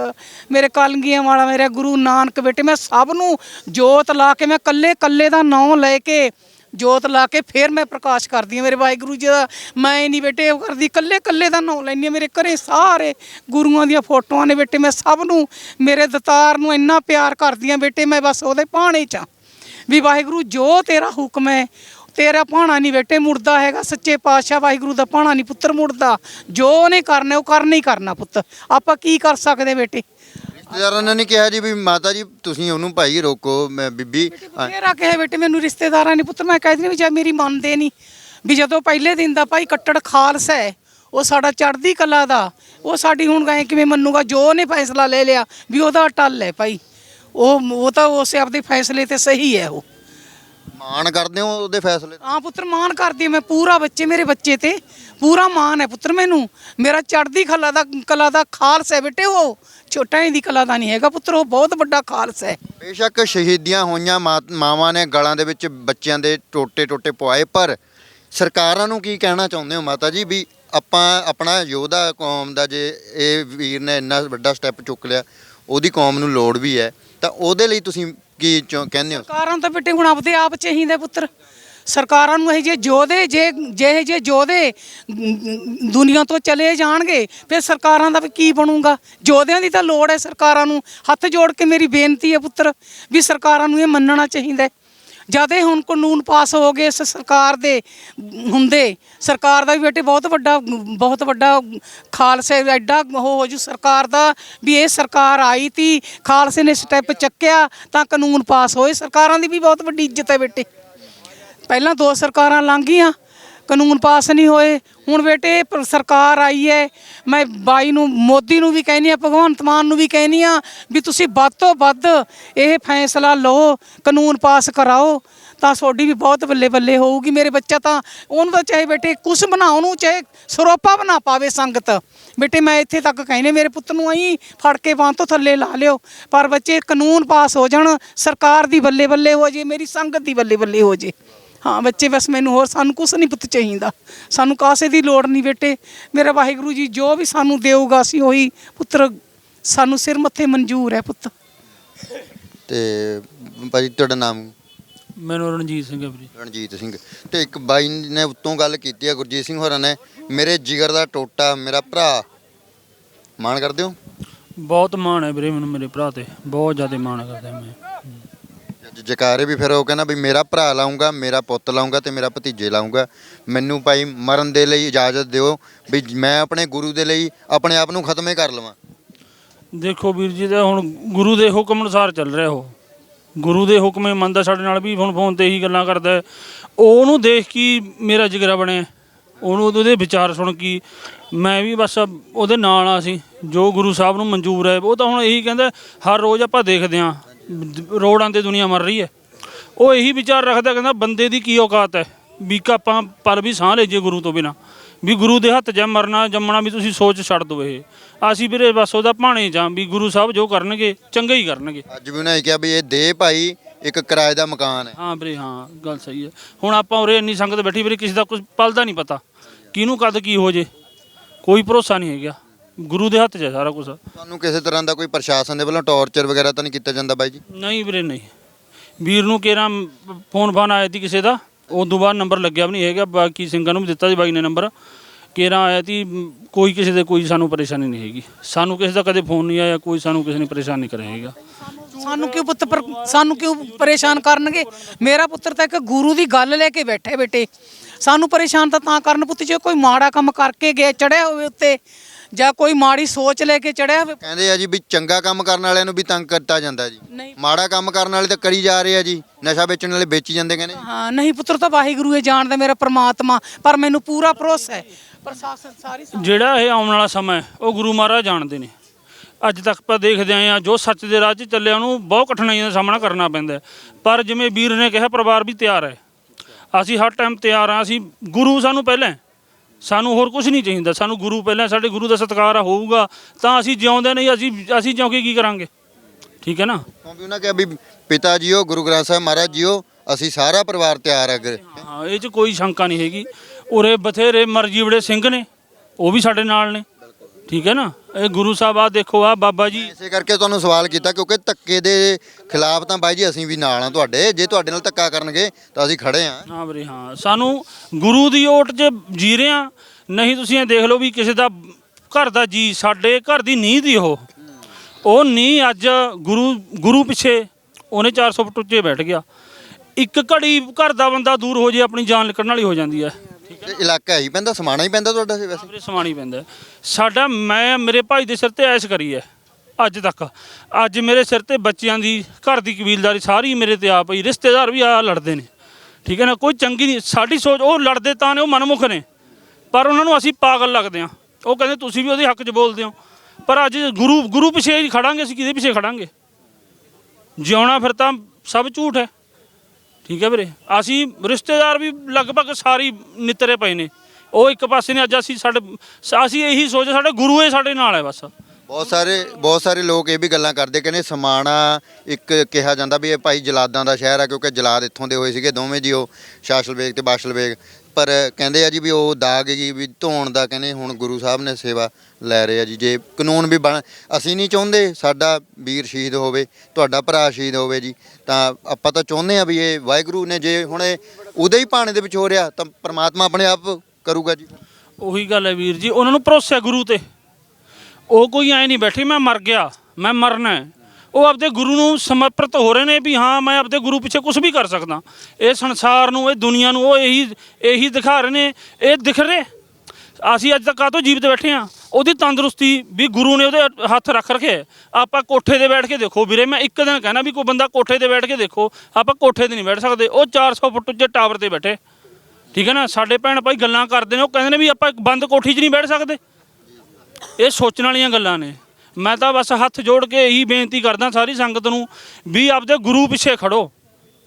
ਮੇਰੇ ਕਲਗੀਆਂ ਵਾਲਾ, ਮੇਰਾ ਗੁਰੂ ਨਾਨਕ ਬੇਟੇ, ਮੈਂ ਸਭ ਨੂੰ ਜੋਤ ਲਾ ਕੇ, ਮੈਂ ਕੱਲੇ ਕੱਲੇ ਦਾ ਨਾਮ ਲੈ ਕੇ ਜੋਤ ਲਾ ਕੇ ਫਿਰ ਮੈਂ ਪ੍ਰਕਾਸ਼ ਕਰਦੀ ਹਾਂ ਮੇਰੇ ਵਾਹਿਗੁਰੂ ਜੀ ਦਾ। ਮੈਂ ਨਹੀਂ ਬੇਟੇ ਉਹ ਕਰਦੀ ਕੱਲੇ ਕੱਲੇ ਦਾ ਨਾਮ ਲੈਂਦੀ ਹਾਂ ਮੇਰੇ ਘਰੇ ਸਾਰੇ ਗੁਰੂਆਂ ਦੀਆਂ ਫੋਟੋਆਂ ਨੇ ਬੇਟੇ ਮੈਂ ਸਭ ਨੂੰ, ਮੇਰੇ ਦਤਾਰ ਨੂੰ ਇੰਨਾ ਪਿਆਰ ਕਰਦੀ ਹਾਂ ਬੇਟੇ ਮੈਂ ਬਸ ਉਹਦੇ ਭਾਣੇ 'ਚ ਹਾਂ। ਵੀ ਵਾਹਿਗੁਰੂ ਜੋ ਤੇਰਾ ਹੁਕਮ ਹੈ, ਤੇਰਾ ਭਾਣਾ ਨਹੀਂ ਬੇਟੇ ਮੁੜਦਾ ਹੈਗਾ, ਸੱਚੇ ਪਾਤਸ਼ਾਹ ਵਾਹਿਗੁਰੂ ਦਾ ਭਾਣਾ ਨਹੀਂ ਪੁੱਤਰ ਮੁੜਦਾ। ਜੋ ਉਹਨੇ ਕਰਨਾ, ਉਹ ਕਰਨਾ ਹੀ ਕਰਨਾ ਪੁੱਤ। ਆਪਾਂ ਕੀ ਕਰ ਸਕਦੇ ਬੇਟੇ? ਰਿਸ਼ਤੇਦਾਰਾਂ ਨੇ ਨਹੀਂ ਕਿਹਾ ਜੀ ਵੀ ਮਾਤਾ ਜੀ ਤੁਸੀਂ ਉਹਨੂੰ ਭਾਈ ਰੋਕੋ ਮੈਂ ਬੀਬੀ ਮੇਰਾ ਕਹੇ ਬੇਟੇ ਮੈਨੂੰ ਰਿਸ਼ਤੇਦਾਰਾਂ ਨੇ ਪੁੱਤਰ ਮੈਂ ਕਹਿੰਦੀ ਵੀ ਜੇ ਮੇਰੀ ਮੰਨਦੇ ਨਹੀਂ ਵੀ ਜਦੋਂ ਪਹਿਲੇ ਦਿਨ ਦਾ ਭਾਈ ਕੱਟੜ ਖਾਲਸਾ ਹੈ ਉਹ ਸਾਡਾ ਚੜ੍ਹਦੀ ਕਲਾ ਦਾ ਉਹ ਸਾਡੀ ਹੁਣ ਗਏ ਕਿਵੇਂ ਮੰਨੂਗਾ ਜੋ ਉਹਨੇ ਫੈਸਲਾ ਲੈ ਲਿਆ ਵੀ ਉਹਦਾ ਟੱਲ ਹੈ ਭਾਈ। ਉਹ ਉਹ ਤਾਂ ਉਸੇ ਆਪਦੇ ਫੈਸਲੇ ਤੇ ਸਹੀ ਹੈ ਉਹ। ਮਾਣ ਕਰਦੇ ਹੋ ਉਹਦੇ ਫੈਸਲੇ? ਤੇ? ਹਾਂ ਪੁੱਤਰ ਮਾਣ ਕਰਦੀ ਹਾਂ ਮੈਂ ਪੂਰਾ ਬੱਚੇ ਮੇਰੇ ਬੱਚੇ ਤੇ ਪੂਰਾ ਮਾਣ ਹੈ ਪੁੱਤਰ ਮੈਨੂੰ। ਮੇਰਾ ਚੜ੍ਹਦੀ ਕਲਾ ਦਾ ਕਲਾ ਦਾ ਖਾਲਸਾ ਹੈ ਬੇਟੇ ਉਹ। ਛੋਟਾ ਦੀ ਕਲਾ ਦਾ ਨਹੀਂ ਹੈਗਾ ਪੁੱਤਰ ਉਹ ਬਹੁਤ ਵੱਡਾ ਖਾਲਸਾ ਹੈ। ਬੇਸ਼ੱਕ ਸ਼ਹੀਦੀਆਂ ਹੋਈਆਂ ਮਾਵਾਂ ਨੇ ਗਲਾਂ ਦੇ ਵਿੱਚ ਬੱਚਿਆਂ ਦੇ ਟੋਟੇ ਟੋਟੇ ਪਵਾਏ ਪਰ ਸਰਕਾਰਾਂ ਨੂੰ ਕੀ ਕਹਿਣਾ ਚਾਹੁੰਦੇ ਹੋ ਮਾਤਾ ਜੀ ਵੀ ਆਪਾਂ ਆਪਣਾ ਯੋਧਾ ਕੌਮ ਦਾ ਜੇ ਇਹ ਵੀਰ ਨੇ ਇੰਨਾ ਵੱਡਾ ਸਟੈਪ ਚੁੱਕ ਲਿਆ ਉਹਦੀ ਕੌਮ ਨੂੰ ਲੋੜ ਵੀ ਹੈ ਤਾਂ ਉਹਦੇ ਲਈ ਤੁਸੀਂ ਕੀ ਕਹਿੰਦੇ ਹੋ? ਸਰਕਾਰਾਂ ਤਾਂ ਬੇਟੇ ਹੁਣ ਆਪਦੇ ਆਪ ਚਾਹੀਦਾ ਪੁੱਤਰ। ਸਰਕਾਰਾਂ ਨੂੰ ਇਹ ਜੇ ਜੋਧੇ, ਜੇ ਜੇ ਜੇ ਜੋਧੇ ਦੁਨੀਆ ਤੋਂ ਚਲੇ ਜਾਣਗੇ, ਫਿਰ ਸਰਕਾਰਾਂ ਦਾ ਵੀ ਕੀ ਬਣੂਗਾ? ਜੋਧਿਆਂ ਦੀ ਤਾਂ ਲੋੜ ਹੈ ਸਰਕਾਰਾਂ ਨੂੰ। ਹੱਥ ਜੋੜ ਕੇ ਮੇਰੀ ਬੇਨਤੀ ਹੈ ਪੁੱਤਰ, ਵੀ ਸਰਕਾਰਾਂ ਨੂੰ ਇਹ ਮੰਨਣਾ ਚਾਹੀਦਾ ਹੈ। ਜਦ ਇਹ ਹੁਣ ਕਾਨੂੰਨ ਪਾਸ ਹੋ ਗਏ ਇਸ ਸਰਕਾਰ ਦੇ ਹੁੰਦੇ, ਸਰਕਾਰ ਦਾ ਵੀ ਬੇਟੇ ਬਹੁਤ ਵੱਡਾ ਬਹੁਤ ਵੱਡਾ ਖਾਲਸੇ ਐਡਾ ਉਹ ਹੋ ਜੂ ਸਰਕਾਰ ਦਾ, ਵੀ ਇਹ ਸਰਕਾਰ ਆਈ ਤੀ, ਖਾਲਸੇ ਨੇ ਸਟੈਪ ਚੱਕਿਆ, ਤਾਂ ਕਾਨੂੰਨ ਪਾਸ ਹੋਏ। ਸਰਕਾਰਾਂ ਦੀ ਵੀ ਬਹੁਤ ਵੱਡੀ ਇੱਜ਼ਤ ਹੈ ਬੇਟੇ। ਪਹਿਲਾਂ ਦੋ ਸਰਕਾਰਾਂ ਲੰਘ ਗਈਆਂ, ਕਾਨੂੰਨ ਪਾਸ ਨਹੀਂ ਹੋਏ। ਹੁਣ ਬੇਟੇ ਸਰਕਾਰ ਆਈ ਹੈ। ਮੈਂ ਬਾਈ ਨੂੰ, ਮੋਦੀ ਨੂੰ ਵੀ ਕਹਿੰਦੀ ਆ ਭਗਵੰਤ ਮਾਨ ਨੂੰ ਵੀ ਕਹਿੰਦੀ ਆ ਵੀ ਤੁਸੀਂ ਵੱਧ ਤੋਂ ਵੱਧ ਇਹ ਫੈਸਲਾ ਲਓ, ਕਾਨੂੰਨ ਪਾਸ ਕਰਾਓ। ਤਾਂ ਤੁਹਾਡੀ ਵੀ ਬਹੁਤ ਬੱਲੇ ਬੱਲੇ ਹੋਊਗੀ। ਮੇਰੇ ਬੱਚਾ ਤਾਂ, ਉਹਨੂੰ ਤਾਂ ਚਾਹੇ ਬੇਟੇ ਕੁਛ ਬਣਾਉ ਨੂੰ ਚਾਹੇ ਸਰੋਪਾ ਬਣਾ ਪਾਵੇ ਸੰਗਤ। ਬੇਟੇ, ਮੈਂ ਇੱਥੇ ਤੱਕ ਕਹਿੰਦੇ ਮੇਰੇ ਪੁੱਤ ਨੂੰ ਆਈ ਫੜ ਕੇ ਬਾਂਹ ਤੋਂ ਥੱਲੇ ਲਾ ਲਿਓ। ਪਰ ਬੱਚੇ, ਕਾਨੂੰਨ ਪਾਸ ਹੋ ਜਾਣ, ਸਰਕਾਰ ਦੀ ਬੱਲੇ ਬੱਲੇ ਹੋ ਜੇ, ਮੇਰੀ ਸੰਗਤ ਦੀ ਬੱਲੇ ਬੱਲੇ ਹੋ ਜੇ। ਹਾਂ ਬੱਚੇ ਬਸ ਮੈਨੂੰ ਹੋਰ ਸਾਨੂੰ ਕੁਛ ਨਹੀਂ ਪੁੱਤ ਚਾਹੀਦਾ। ਸਾਨੂੰ ਕਾਸੇ ਦੀ ਲੋੜ ਨਹੀਂ ਬੇਟੇ। ਮੇਰਾ ਵਾਹਿਗੁਰੂ ਜੀ ਜੋ ਵੀ ਸਾਨੂੰ ਦੇਊਗਾ ਅਸੀਂ ਉਹੀ ਪੁੱਤਰ ਸਾਨੂੰ ਸਿਰ ਮੱਥੇ ਮਨਜ਼ੂਰ ਹੈ ਪੁੱਤ। ਤੇ ਭਾਜੀ ਤੁਹਾਡਾ ਨਾਮ? ਮੈਨੂੰ ਰਣਜੀਤ ਸਿੰਘ ਹੈ ਵੀਰੇ। ਰਣਜੀਤ ਸਿੰਘ। ਤੇ ਇੱਕ ਬਾਈ ਨੇ ਉੱਤੋਂ ਗੱਲ ਕੀਤੀ ਹੈ ਗੁਰਜੀਤ ਸਿੰਘ ਹੋਰਾਂ ਨੇ ਮੇਰੇ ਜਿਗਰ ਦਾ ਟੋਟਾ ਮੇਰਾ ਭਰਾ। ਮਾਣ ਕਰਦੇ ਹੋ? ਬਹੁਤ ਮਾਣ ਹੈ ਵੀਰੇ ਮੈਨੂੰ ਮੇਰੇ ਭਰਾ ਤੇ। ਬਹੁਤ ਜ਼ਿਆਦਾ ਮਾਣ ਕਰਦਾ ਮੈਂ। ਜਕਾਰੇ ਵੀ ਫਿਰ ਉਹ ਕਹਿੰਦਾ ਵੀ ਮੇਰਾ ਭਰਾ ਲਾਉਂਗਾ ਮੇਰਾ ਪੁੱਤ ਲਾਉਂਗਾ ਤੇ ਮੇਰਾ ਭਤੀਜੇ ਲਾਉਂਗਾ ਮੈਨੂੰ ਭਾਈ ਮਰਨ ਦੇ ਲਈ ਇਜਾਜ਼ਤ ਦਿਓ ਵੀ ਮੈਂ ਆਪਣੇ ਗੁਰੂ ਦੇ ਲਈ ਆਪਣੇ ਆਪ ਨੂੰ ਖਤਮੇ ਕਰ ਲਵਾਂ। ਦੇਖੋ ਵੀਰ ਜੀ ਦਾ ਹੁਣ ਗੁਰੂ ਦੇ ਹੁਕਮ ਅਨੁਸਾਰ ਚੱਲ ਰਿਹਾ ਉਹ। ਗੁਰੂ ਦੇ ਹੁਕਮ ਮੰਨਦਾ ਸਾਡੇ ਨਾਲ ਵੀ ਹੁਣ ਫੋਨ ਤੇ ਇਹੀ ਗੱਲਾਂ ਕਰਦਾ ਉਹਨੂੰ ਦੇਖ ਕੇ ਮੇਰਾ ਜਿਗਰਾ ਬਣਿਆ। ਉਹਨੂੰ ਉਹਦੇ ਵਿਚਾਰ ਸੁਣ ਕੇ ਮੈਂ ਵੀ ਬਸ ਉਹਦੇ ਨਾਲ ਆ ਸੀ ਜੋ ਗੁਰੂ ਸਾਹਿਬ ਨੂੰ ਮਨਜ਼ੂਰ ਹੈ, ਉਹ ਤਾਂ ਹੁਣ ਇਹੀ ਕਹਿੰਦਾ ਹਰ ਰੋਜ਼ ਆਪਾਂ ਦੇਖਦੇ ਹਾਂ। ਰੋਡਾਂ ਤੇ ਦੁਨੀਆ ਮਰ ਰਹੀ ਹੈ। ਉਹ ਇਹੀ ਵਿਚਾਰ ਰੱਖਦਾ ਕਹਿੰਦਾ ਬੰਦੇ ਦੀ ਕੀ ਔਕਾਤ ਹੈ? ਵੀ ਕਿ ਆਪਾਂ ਪਰ ਵੀ ਸਾਹ ਲੈ ਜੇ ਗੁਰੂ ਤੋਂ ਬਿਨਾ। ਵੀ ਗੁਰੂ ਦੇ ਹੱਥ ਹੈ ਮਰਨਾ ਜੰਮਣਾ ਵੀ ਤੁਸੀਂ ਸੋਚ ਛੱਡ ਦਿਓ ਇਹ। ਅਸੀਂ ਵੀਰੇ ਬਸ ਉਹਦਾ ਭਾਣੇ ਜਾਂ ਵੀ ਗੁਰੂ ਸਾਹਿਬ ਜੋ ਕਰਨਗੇ ਚੰਗਾ ਹੀ ਕਰਨਗੇ। ਅੱਜ ਵੀ ਉਹਨਾਂ ਨੇ ਕਿਹਾ ਵੀ ਇਹ ਦੇ ਭਾਈ ਇੱਕ ਕਿਰਾਏ ਦਾ ਮਕਾਨ ਹੈ। ਹਾਂ ਵੀਰੇ ਹਾਂ ਗੱਲ ਸਹੀ ਹੈ। ਹੁਣ ਆਪਾਂ ਉਰੇ ਇੰਨੀ ਸੰਗਤ ਬੈਠੀ ਵੀਰੇ ਕਿਸੇ ਦਾ ਕੁਝ ਪਲਦਾ ਨਹੀਂ ਪਤਾ। ਕਿਹਨੂੰ ਕਦ ਕੀ ਹੋ ਜੇ? ਕੋਈ ਭਰੋਸਾ ਨਹੀਂ ਹੈਗਾ। ਗੁਰੂ ਦੇ ਹੱਥ 'ਚ ਹੈ ਸਾਰਾ ਕੁਝ ਤੁਹਾਨੂੰ ਕਿਸੇ ਤਰ੍ਹਾਂ ਦਾ ਕੋਈ ਪ੍ਰਸ਼ਾਸਨ ਦੇ ਵੱਲੋਂ ਟੌਰਚਰ ਵਗੈਰਾ ਤਾਂ ਨਹੀਂ ਕੀਤਾ ਜਾਂਦਾ ਬਾਈ ਜੀ? ਨਹੀਂ ਵੀਰੇ ਨਹੀਂ। ਵੀਰ ਨੂੰ ਕਿਹੜਾ ਫੋਨ ਫਾਨ ਆਇਆ ਸੀ ਕਿਸੇ ਦਾ? ਉਸ ਤੋਂ ਬਾਅਦ ਨੰਬਰ ਲੱਗਿਆ ਵੀ ਨਹੀਂ ਹੈਗਾ। ਬਾਕੀ ਸਿੰਘਾਂ ਨੂੰ ਵੀ ਦਿੱਤਾ ਸੀ ਬਾਈ ਨੇ ਨੰਬਰ। ਕਿਹੜਾ ਆਇਆ ਸੀ ਕੋਈ ਕਿਸੇ ਦੇ ਕੋਈ ਸਾਨੂੰ ਪਰੇਸ਼ਾਨੀ ਨਹੀਂ ਹੈਗੀ। ਸਾਨੂੰ ਕਿਸੇ ਦਾ ਕਦੇ ਫੋਨ ਨਹੀਂ ਆਇਆ ਕੋਈ ਸਾਨੂੰ ਕਿਸੇ ਨੇ ਪਰੇਸ਼ਾਨ ਨਹੀਂ ਕਰਿਆ ਹੈਗਾ। ਸਾਨੂੰ ਕਿਉਂ ਪੁੱਤ ਪਰ ਸਾਨੂੰ ਕਿਉਂ ਪਰੇਸ਼ਾਨ ਕਰਨਗੇ? ਮੇਰਾ ਪੁੱਤਰ ਤਾਂ ਇੱਕ ਗੁਰੂ ਦੀ ਗੱਲ ਲੈ ਕੇ ਬੈਠੇ ਬੇਟੇ। ਸਾਨੂੰ ਪਰੇਸ਼ਾਨ ਤਾਂ ਤਾਂ ਕਰਨ ਪੁੱਤ ਜੇ ਕੋਈ ਮਾੜਾ ਕੰਮ ਕਰਕੇ ਗਿਆ ਚੜਿਆ ਹੋਵੇ ਉੱਤੇ ਜਾਂ ਕੋਈ ਮਾੜੀ ਸੋਚ ਲੈ ਕੇ ਚੜਿਆ ਹੋਵੇ? ਕਹਿੰਦੇ ਆ ਜੀ ਵੀ ਚੰਗਾ ਕੰਮ ਕਰਨ ਵਾਲਿਆਂ ਨੂੰ ਵੀ ਤੰਗ ਕੀਤਾ ਜਾਂਦਾ ਜੀ। ਨਹੀਂ। ਮਾੜਾ ਕੰਮ ਕਰਨ ਵਾਲੇ ਤਾਂ ਕਰੀ ਜਾ ਰਹੇ ਆ ਜੀ ਨਸ਼ਾ ਵੇਚਣ ਵਾਲੇ ਵੇਚੀ ਜਾਂਦੇ ਕਹਿੰਦੇ ਹਾਂ ਨਹੀਂ ਪੁੱਤਰ ਤਾਂ ਵਾਹਿਗੁਰੂ ਇਹ ਜਾਣਦਾ ਮੇਰਾ ਪ੍ਰਮਾਤਮਾ ਪਰ ਮੈਨੂੰ ਪੂਰਾ ਭਰੋਸਾ ਹੈ। ਪ੍ਰਸ਼ਾਸਨ ਸਾਰੀ ਜਿਹੜਾ ਇਹ ਆਉਣ ਵਾਲਾ ਸਮਾਂ ਹੈ ਉਹ ਗੁਰੂ ਮਹਾਰਾਜ ਜਾਣਦੇ ਨੇ। ਅੱਜ ਤੱਕ ਆਪਾਂ ਦੇਖਦੇ ਆਏ ਆ ਜੋ ਸੱਚ ਦੇ ਰਾਹ 'ਚ ਚੱਲਿਆ ਉਹਨੂੰ ਬਹੁਤ ਕਠਿਨਾਈਆਂ ਦਾ ਸਾਹਮਣਾ ਕਰਨਾ ਪੈਂਦਾ ਹੈ। ਪਰ ਜਿਵੇਂ ਵੀਰ ਨੇ ਕਿਹਾ ਪਰਿਵਾਰ ਵੀ ਤਿਆਰ ਹੈ। ਅਸੀਂ ਹਰ ਟਾਈਮ ਤਿਆਰ ਆ ਅਸੀਂ ਗੁਰੂ ਸਾਨੂੰ ਪਹਿਲਾਂ ਹੈ। ਸਾਨੂੰ ਹੋਰ ਕੁਝ ਨਹੀਂ ਚਾਹੀਦਾ। ਸਾਨੂੰ ਗੁਰੂ ਪਹਿਲਾਂ ਸਾਡੇ ਗੁਰੂ ਦਾ ਸਤਿਕਾਰ ਹੋਊਗਾ। ਤਾਂ ਅਸੀਂ ਜਿਉਂਦੇ ਨਹੀਂ ਅਸੀਂ ਅਸੀਂ ਜਿਉਂ ਕੇ ਕੀ ਕਰਾਂਗੇ? ਠੀਕ ਹੈ ਨਾ? ਕਿਉਂਕਿ ਉਹਨਾਂ ਕਿਹਾ ਵੀ ਪਿਤਾ ਜੀਓ ਗੁਰੂ ਗ੍ਰੰਥ ਸਾਹਿਬ ਮਹਾਰਾਜ ਜੀਓ ਅਸੀਂ ਸਾਰਾ ਪਰਿਵਾਰ ਤਿਆਰ ਹੈ ਅੱਗੇ ਹਾਂ ਇਹ 'ਚ ਕੋਈ ਸ਼ੰਕਾ ਨਹੀਂ ਹੈਗੀ। ਉਰੇ ਬਥੇਰੇ ਮਰਜ਼ੀ ਬੜੇ ਸਿੰਘ ਨੇ ਉਹ ਵੀ ਸਾਡੇ ਨਾਲ ਨੇ। ਠੀਕ ਹੈ ਨਾ? ਇਹ ਗੁਰੂ ਸਾਹਿਬ ਆ ਦੇਖੋ ਆ ਬਾਬਾ ਜੀ। ਇਸੇ ਕਰਕੇ ਤੁਹਾਨੂੰ ਸਵਾਲ ਕੀਤਾ ਕਿਉਂਕਿ ਧੱਕੇ ਦੇ ਖਿਲਾਫ ਤਾਂ ਬਾਈ ਜੀ ਅਸੀਂ ਵੀ ਨਾਲ ਆ ਤੁਹਾਡੇ। ਜੇ ਤੁਹਾਡੇ ਨਾਲ ਧੱਕਾ ਕਰਨਗੇ ਤਾਂ ਅਸੀਂ ਖੜੇ ਆ ਹਾਂ ਵੀਰੇ ਹਾਂ। ਸਾਨੂੰ ਗੁਰੂ ਦੀ ਓਟ 'ਚ ਜੀ ਰਹੇ ਹਾਂ ਨਹੀਂ ਤੁਸੀਂ ਇਹ ਦੇਖ ਲਓ ਵੀ ਕਿਸੇ ਦਾ ਘਰ ਦਾ ਜੀ ਸਾਡੇ ਘਰ ਦੀ ਨੀਂਹ ਦੀ ਉਹ। ਉਹ ਨੀਂਹ ਅੱਜ ਗੁਰੂ ਗੁਰੂ ਪਿੱਛੇ ਉਹਨੇ 400 ਫੁੱਟ ਉੱਚੇ ਬੈਠ ਗਿਆ। ਇੱਕ ਘੜੀ ਘਰ ਦਾ ਬੰਦਾ ਦੂਰ ਹੋ ਜੇ ਆਪਣੀ ਜਾਨ ਨਿਕਲਣ ਵਾਲੀ ਹੋ ਜਾਂਦੀ ਹੈ। ਤੇ ਇਲਾਕਾ ਹੀ ਪੈਂਦਾ, ਸਮਾਣਾ ਹੀ ਪੈਂਦਾ ਤੁਹਾਡਾ ਸੀ ਵੈਸੇ? ਵੀਰੇ ਸਮਾਣੀ ਪੈਂਦਾ। ਸਾਡਾ, ਮੈਂ, ਮੇਰੇ ਭਾਈ ਦੇ ਸਿਰ ਤੇ ਐਸ਼ ਕਰੀ ਹੈ, ਅੱਜ ਤੱਕ। ਅੱਜ ਮੇਰੇ ਸਿਰ ਤੇ ਬੱਚਿਆਂ ਦੀ, ਘਰ ਦੀ ਕਬੀਲਦਾਰੀ ਸਾਰੀ ਮੇਰੇ ਤੇ ਆ ਪਈ ਰਿਸ਼ਤੇਦਾਰ ਵੀ ਆ, ਲੜਦੇ ਨੇ। ਠੀਕ ਹੈ ਨਾ, ਕੋਈ ਚੰਗੀ ਨਹੀਂ, ਸਾਡੀ ਸੋਚ, ਉਹ ਲੜਦੇ ਤਾਂ ਨੇ, ਉਹ ਮਨਮੁਖ ਨੇ। ਪਰ ਉਹਨਾਂ ਨੂੰ ਅਸੀਂ ਪਾਗਲ ਲੱਗਦੇ ਆ ਉਹ ਕਹਿੰਦੇ, ਤੁਸੀਂ ਵੀ ਉਹਦੇ ਹੱਕ 'ਚ ਬੋਲਦੇ ਹੋ। ਪਰ ਅੱਜ ਗੁਰੂ ਗੁਰੂ ਪਿੱਛੇ ਹੀ ਖੜਾਂਗੇ, ਅਸੀਂ ਕਿਹਦੇ ਪਿੱਛੇ ਖੜਾਂਗੇ? ਜਿਉਣਾ ਫਿਰ ਤਾਂ ਸਭ ਝੂਠ ਹੈ। ਠੀਕ ਹੈ ਵੀਰੇ? ਅਸੀਂ ਰਿਸ਼ਤੇਦਾਰ ਵੀ ਲਗਭਗ ਸਾਰੀ ਨਿਤਰੇ ਪਏ ਨੇ। ਉਹ ਇੱਕ ਪਾਸੇ ਨੇ, ਅੱਜ ਅਸੀਂ ਸਾਡੇ, ਅਸੀਂ ਇਹੀ ਸੋਚ ਸਾਡੇ ਗੁਰੂ ਏ ਸਾਡੇ ਨਾਲ ਹੈ ਬਸ। ਬਹੁਤ ਸਾਰੇ ਬਹੁਤ ਸਾਰੇ ਲੋਕ ਇਹ ਵੀ ਗੱਲਾਂ ਕਰਦੇ, ਕਹਿੰਦੇ ਸਮਾਣਾ ਇੱਕ ਕਿਹਾ ਜਾਂਦਾ ਵੀ ਇਹ ਭਾਈ ਜਲਾਦਾਂ ਦਾ ਸ਼ਹਿਰ ਆ, ਕਿਉਂਕਿ ਜਲਾਦ ਇੱਥੋਂ ਦੇ ਹੋਏ ਸੀਗੇ, ਦੋਵੇਂ ਜੀ ਉਹ ਸ਼ਾਸਲ ਬੇਗ ਤੇ ਬਾਸ਼ਲ ਬੇਗ ਪਰ ਕਹਿੰਦੇ ਆ ਜੀ ਵੀ ਉਹ ਦਾਗ ਜੀ ਵੀ ਧੋਣ ਦਾ ਕਹਿੰਦੇ ਹੁਣ ਗੁਰੂ ਸਾਹਿਬ ਨੇ ਸੇਵਾ ਲੈ ਰਹੇ ਆ ਜੀ। ਜੇ ਕਾਨੂੰਨ ਵੀ ਬਣ ਅਸੀਂ ਨਹੀਂ ਚਾਹੁੰਦੇ ਸਾਡਾ ਵੀਰ ਸ਼ਹੀਦ ਹੋਵੇ, ਤੁਹਾਡਾ ਭਰਾ ਸ਼ਹੀਦ ਹੋਵੇ ਜੀ। ਤਾਂ ਆਪਾਂ ਤਾਂ ਚਾਹੁੰਦੇ ਆ ਵੀ ਇਹ ਵਾਹਿਗੁਰੂ ਨੇ ਜੇ ਹੁਣ ਇਹ ਉਹਦੇ ਹੀ ਭਾਣੇ ਦੇ ਵਿੱਚ ਹੋ ਰਿਹਾ, ਤਾਂ ਪ੍ਰਮਾਤਮਾ ਆਪਣੇ ਆਪ ਕਰੂਗਾ ਜੀ। ਉਹੀ ਗੱਲ ਹੈ ਵੀਰ ਜੀ, ਉਹਨਾਂ ਨੂੰ ਭਰੋਸਾ ਗੁਰੂ ਤੇ। ਉਹ ਕੋਈ ਐ ਨਹੀਂ ਬੈਠੇ, ਮੈਂ ਮਰ ਗਿਆ, ਮੈਂ ਮਰਨਾ ਉਹ ਆਪਦੇ ਗੁਰੂ ਨੂੰ ਸਮਰਪਿਤ ਹੋ ਰਹੇ ਨੇ ਵੀ ਹਾਂ, ਮੈਂ ਆਪਦੇ ਗੁਰੂ ਪਿੱਛੇ ਕੁਝ ਵੀ ਕਰ ਸਕਦਾ। ਇਹ ਸੰਸਾਰ ਨੂੰ, ਇਹ ਦੁਨੀਆ ਨੂੰ ਉਹ ਇਹੀ ਇਹੀ ਦਿਖਾ ਰਹੇ ਨੇ। ਇਹ ਦਿਖ ਰਹੇ? ਅਸੀਂ ਅੱਜ ਤੱਕ ਕਾਹਤੋਂ ਜੀਵਤ ਬੈਠੇ ਆ ਉਹਦੀ ਤੰਦਰੁਸਤੀ ਵੀ ਗੁਰੂ ਨੇ ਉਹਦੇ ਹੱਥ ਰੱਖ ਰੱਖੇ। ਆਪਾਂ ਕੋਠੇ ਤੇ ਬੈਠ ਕੇ ਦੇਖੋ ਵੀਰੇ, ਮੈਂ ਇੱਕ ਦਿਨ ਕਹਿਣਾ ਵੀ ਕੋਈ ਬੰਦਾ ਕੋਠੇ ਤੇ ਬੈਠ ਕੇ ਦੇਖੋ, ਆਪਾਂ ਕੋਠੇ ਤੇ ਨਹੀਂ ਬੈਠ ਸਕਦੇ। ਉਹ 400 ਫੁੱਟ ਉੱਚੇ ਟਾਵਰ ਤੇ ਬੈਠੇ। ਠੀਕ ਹੈ ਨਾ? ਸਾਡੇ ਭੈਣ ਭਾਈ ਗੱਲਾਂ ਕਰਦੇ ਨੇ, ਉਹ ਕਹਿੰਦੇ ਨੇ ਵੀ ਆਪਾਂ ਬੰਦ ਕੋਠੀ 'ਚ ਨਹੀਂ ਬੈਠ ਸਕਦੇ। ਇਹ ਸੋਚਣ ਵਾਲੀਆਂ ਗੱਲਾਂ ਨੇ। ਮੈਂ ਤਾਂ ਬਸ ਹੱਥ ਜੋੜ ਕੇ ਇਹੀ ਬੇਨਤੀ ਕਰਦਾ ਸਾਰੀ ਸੰਗਤ ਨੂੰ ਵੀ ਆਪਦੇ ਗੁਰੂ ਪਿੱਛੇ ਖੜੋ।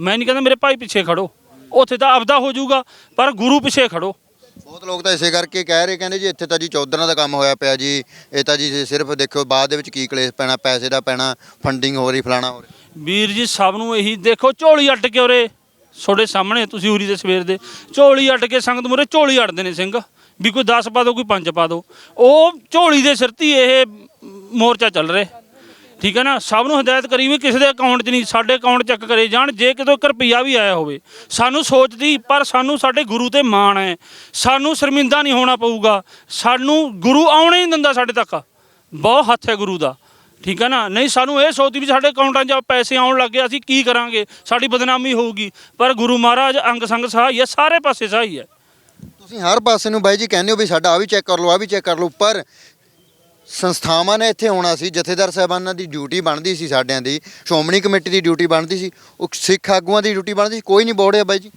ਮੈਂ ਨਹੀਂ ਕਹਿੰਦਾ ਮੇਰੇ ਭਾਈ ਪਿੱਛੇ ਖੜੋ। ਉੱਥੇ ਤਾਂ ਆਪਦਾ ਹੋ ਜਾਊਗਾ ਪਰ ਗੁਰੂ ਪਿੱਛੇ ਖੜੋ। ਬਹੁਤ ਲੋਕ ਤਾਂ ਇਸੇ ਕਰਕੇ ਕਹਿ ਰਹੇ ਕਹਿੰਦੇ ਜੀ ਇੱਥੇ ਤਾਂ ਜੀ ਚੌਧਰਾਂ ਦਾ ਕੰਮ ਹੋਇਆ ਪਿਆ ਜੀ ਇਹ ਤਾਂ ਜੀ ਸਿਰਫ ਦੇਖੋ ਬਾਅਦ ਦੇ ਵਿੱਚ ਕੀ ਕਲੇਸ਼ ਪੈਣਾ ਪੈਸੇ ਦਾ ਪੈਣਾ ਫੰਡਿੰਗ ਹੋ ਰਹੀ ਫਲਾਣਾ ਹੋ ਰਿਹਾ। ਵੀਰ ਜੀ ਸਭ ਨੂੰ ਇਹੀ ਦੇਖੋ ਝੋਲੀ ਅੱਡ ਕੇ ਉਰੇ ਤੁਹਾਡੇ ਸਾਹਮਣੇ ਤੁਸੀਂ ਉਰੀ ਦੇ ਸਵੇਰ ਦੇ। ਝੋਲੀ ਅੱਡ ਕੇ ਸੰਗਤ ਮੁਰੇ ਝੋਲੀ ਅੱਡਦੇ ਨੇ ਸਿੰਘ ਵੀ ਕੋਈ 10 ਪਾ ਦਿਓ ਕੋਈ 5 ਪਾ ਦਿਓ ਉਹ ਝੋਲੀ ਦੇ ਸਿਰ 'ਤੇ ਹੀ ਇਹ ਮੋਰਚਾ ਚੱਲ ਰਿਹਾ। ਠੀਕ ਹੈ ਨਾ? ਸਭ ਨੂੰ ਹਦਾਇਤ ਕਰੀ ਵੀ ਕਿਸੇ ਦੇ ਅਕਾਊਂਟ 'ਚ ਨਹੀਂ, ਸਾਡੇ ਅਕਾਊਂਟ ਚੈੱਕ ਕਰੇ ਜਾਣ, ਜੇ ਕਿਤੋਂ ਰੁਪਈਆ ਵੀ ਆਇਆ ਹੋਵੇ। ਸਾਨੂੰ ਸੋਚਦੀ ਪਰ ਸਾਨੂੰ ਸਾਡੇ ਗੁਰੂ ਤੇ ਮਾਣ ਹੈ। ਸਾਨੂੰ ਸ਼ਰਮਿੰਦਾ ਨਹੀਂ ਹੋਣਾ ਪਊਗਾ। ਸਾਨੂੰ ਗੁਰੂ ਆਉਣੇ ਨਹੀਂ ਦਿੰਦਾ ਸਾਡੇ ਤੱਕ। ਬਹੁਤ ਹੱਥ ਹੈ ਗੁਰੂ ਦਾ। ਠੀਕ ਹੈ ਨਾ? ਨਹੀਂ, ਸਾਨੂੰ ਇਹ ਸੋਚਦੀ ਵੀ ਸਾਡੇ ਅਕਾਊਂਟਾਂ 'ਚ ਪੈਸੇ ਆਉਣ ਲੱਗੇ ਅਸੀਂ ਕੀ ਕਰਾਂਗੇ? ਸਾਡੀ ਬਦਨਾਮੀ ਹੋਊਗੀ। ਪਰ ਗੁਰੂ ਮਹਾਰਾਜ ਅੰਗ ਸੰਗ ਸਹਾਈ ਹੈ, ਸਾਰੇ ਪਾਸੇ ਸਹਾਈ ਹੈ। ਤੁਸੀਂ ਹਰ ਪਾਸੇ ਨੂੰ ਬਾਈ ਜੀ ਕਹਿੰਦੇ ਹੋ ਵੀ ਸਾਡਾ ਆ ਵੀ ਚੈੱਕ ਕਰ ਲਓ ਆ ਵੀ ਚੈੱਕ ਕਰ ਲਓ, ਪਰ ਸੰਸਥਾਵਾਂ ਨੇ ਇੱਥੇ ਆਉਣਾ ਸੀ, ਜਥੇਦਾਰ ਸਾਹਿਬਾਨਾਂ ਦੀ ਡਿਊਟੀ ਬਣਦੀ ਸੀ ਸਾਡਿਆਂ ਦੀ, ਸ਼੍ਰੋਮਣੀ ਕਮੇਟੀ ਦੀ ਡਿਊਟੀ ਬਣਦੀ ਸੀ, ਉਹ ਸਿੱਖ ਆਗੂਆਂ ਦੀ ਡਿਊਟੀ ਬਣਦੀ ਸੀ, ਕੋਈ ਨਹੀਂ ਬੋੜਿਆ ਬਾਈ ਜੀ।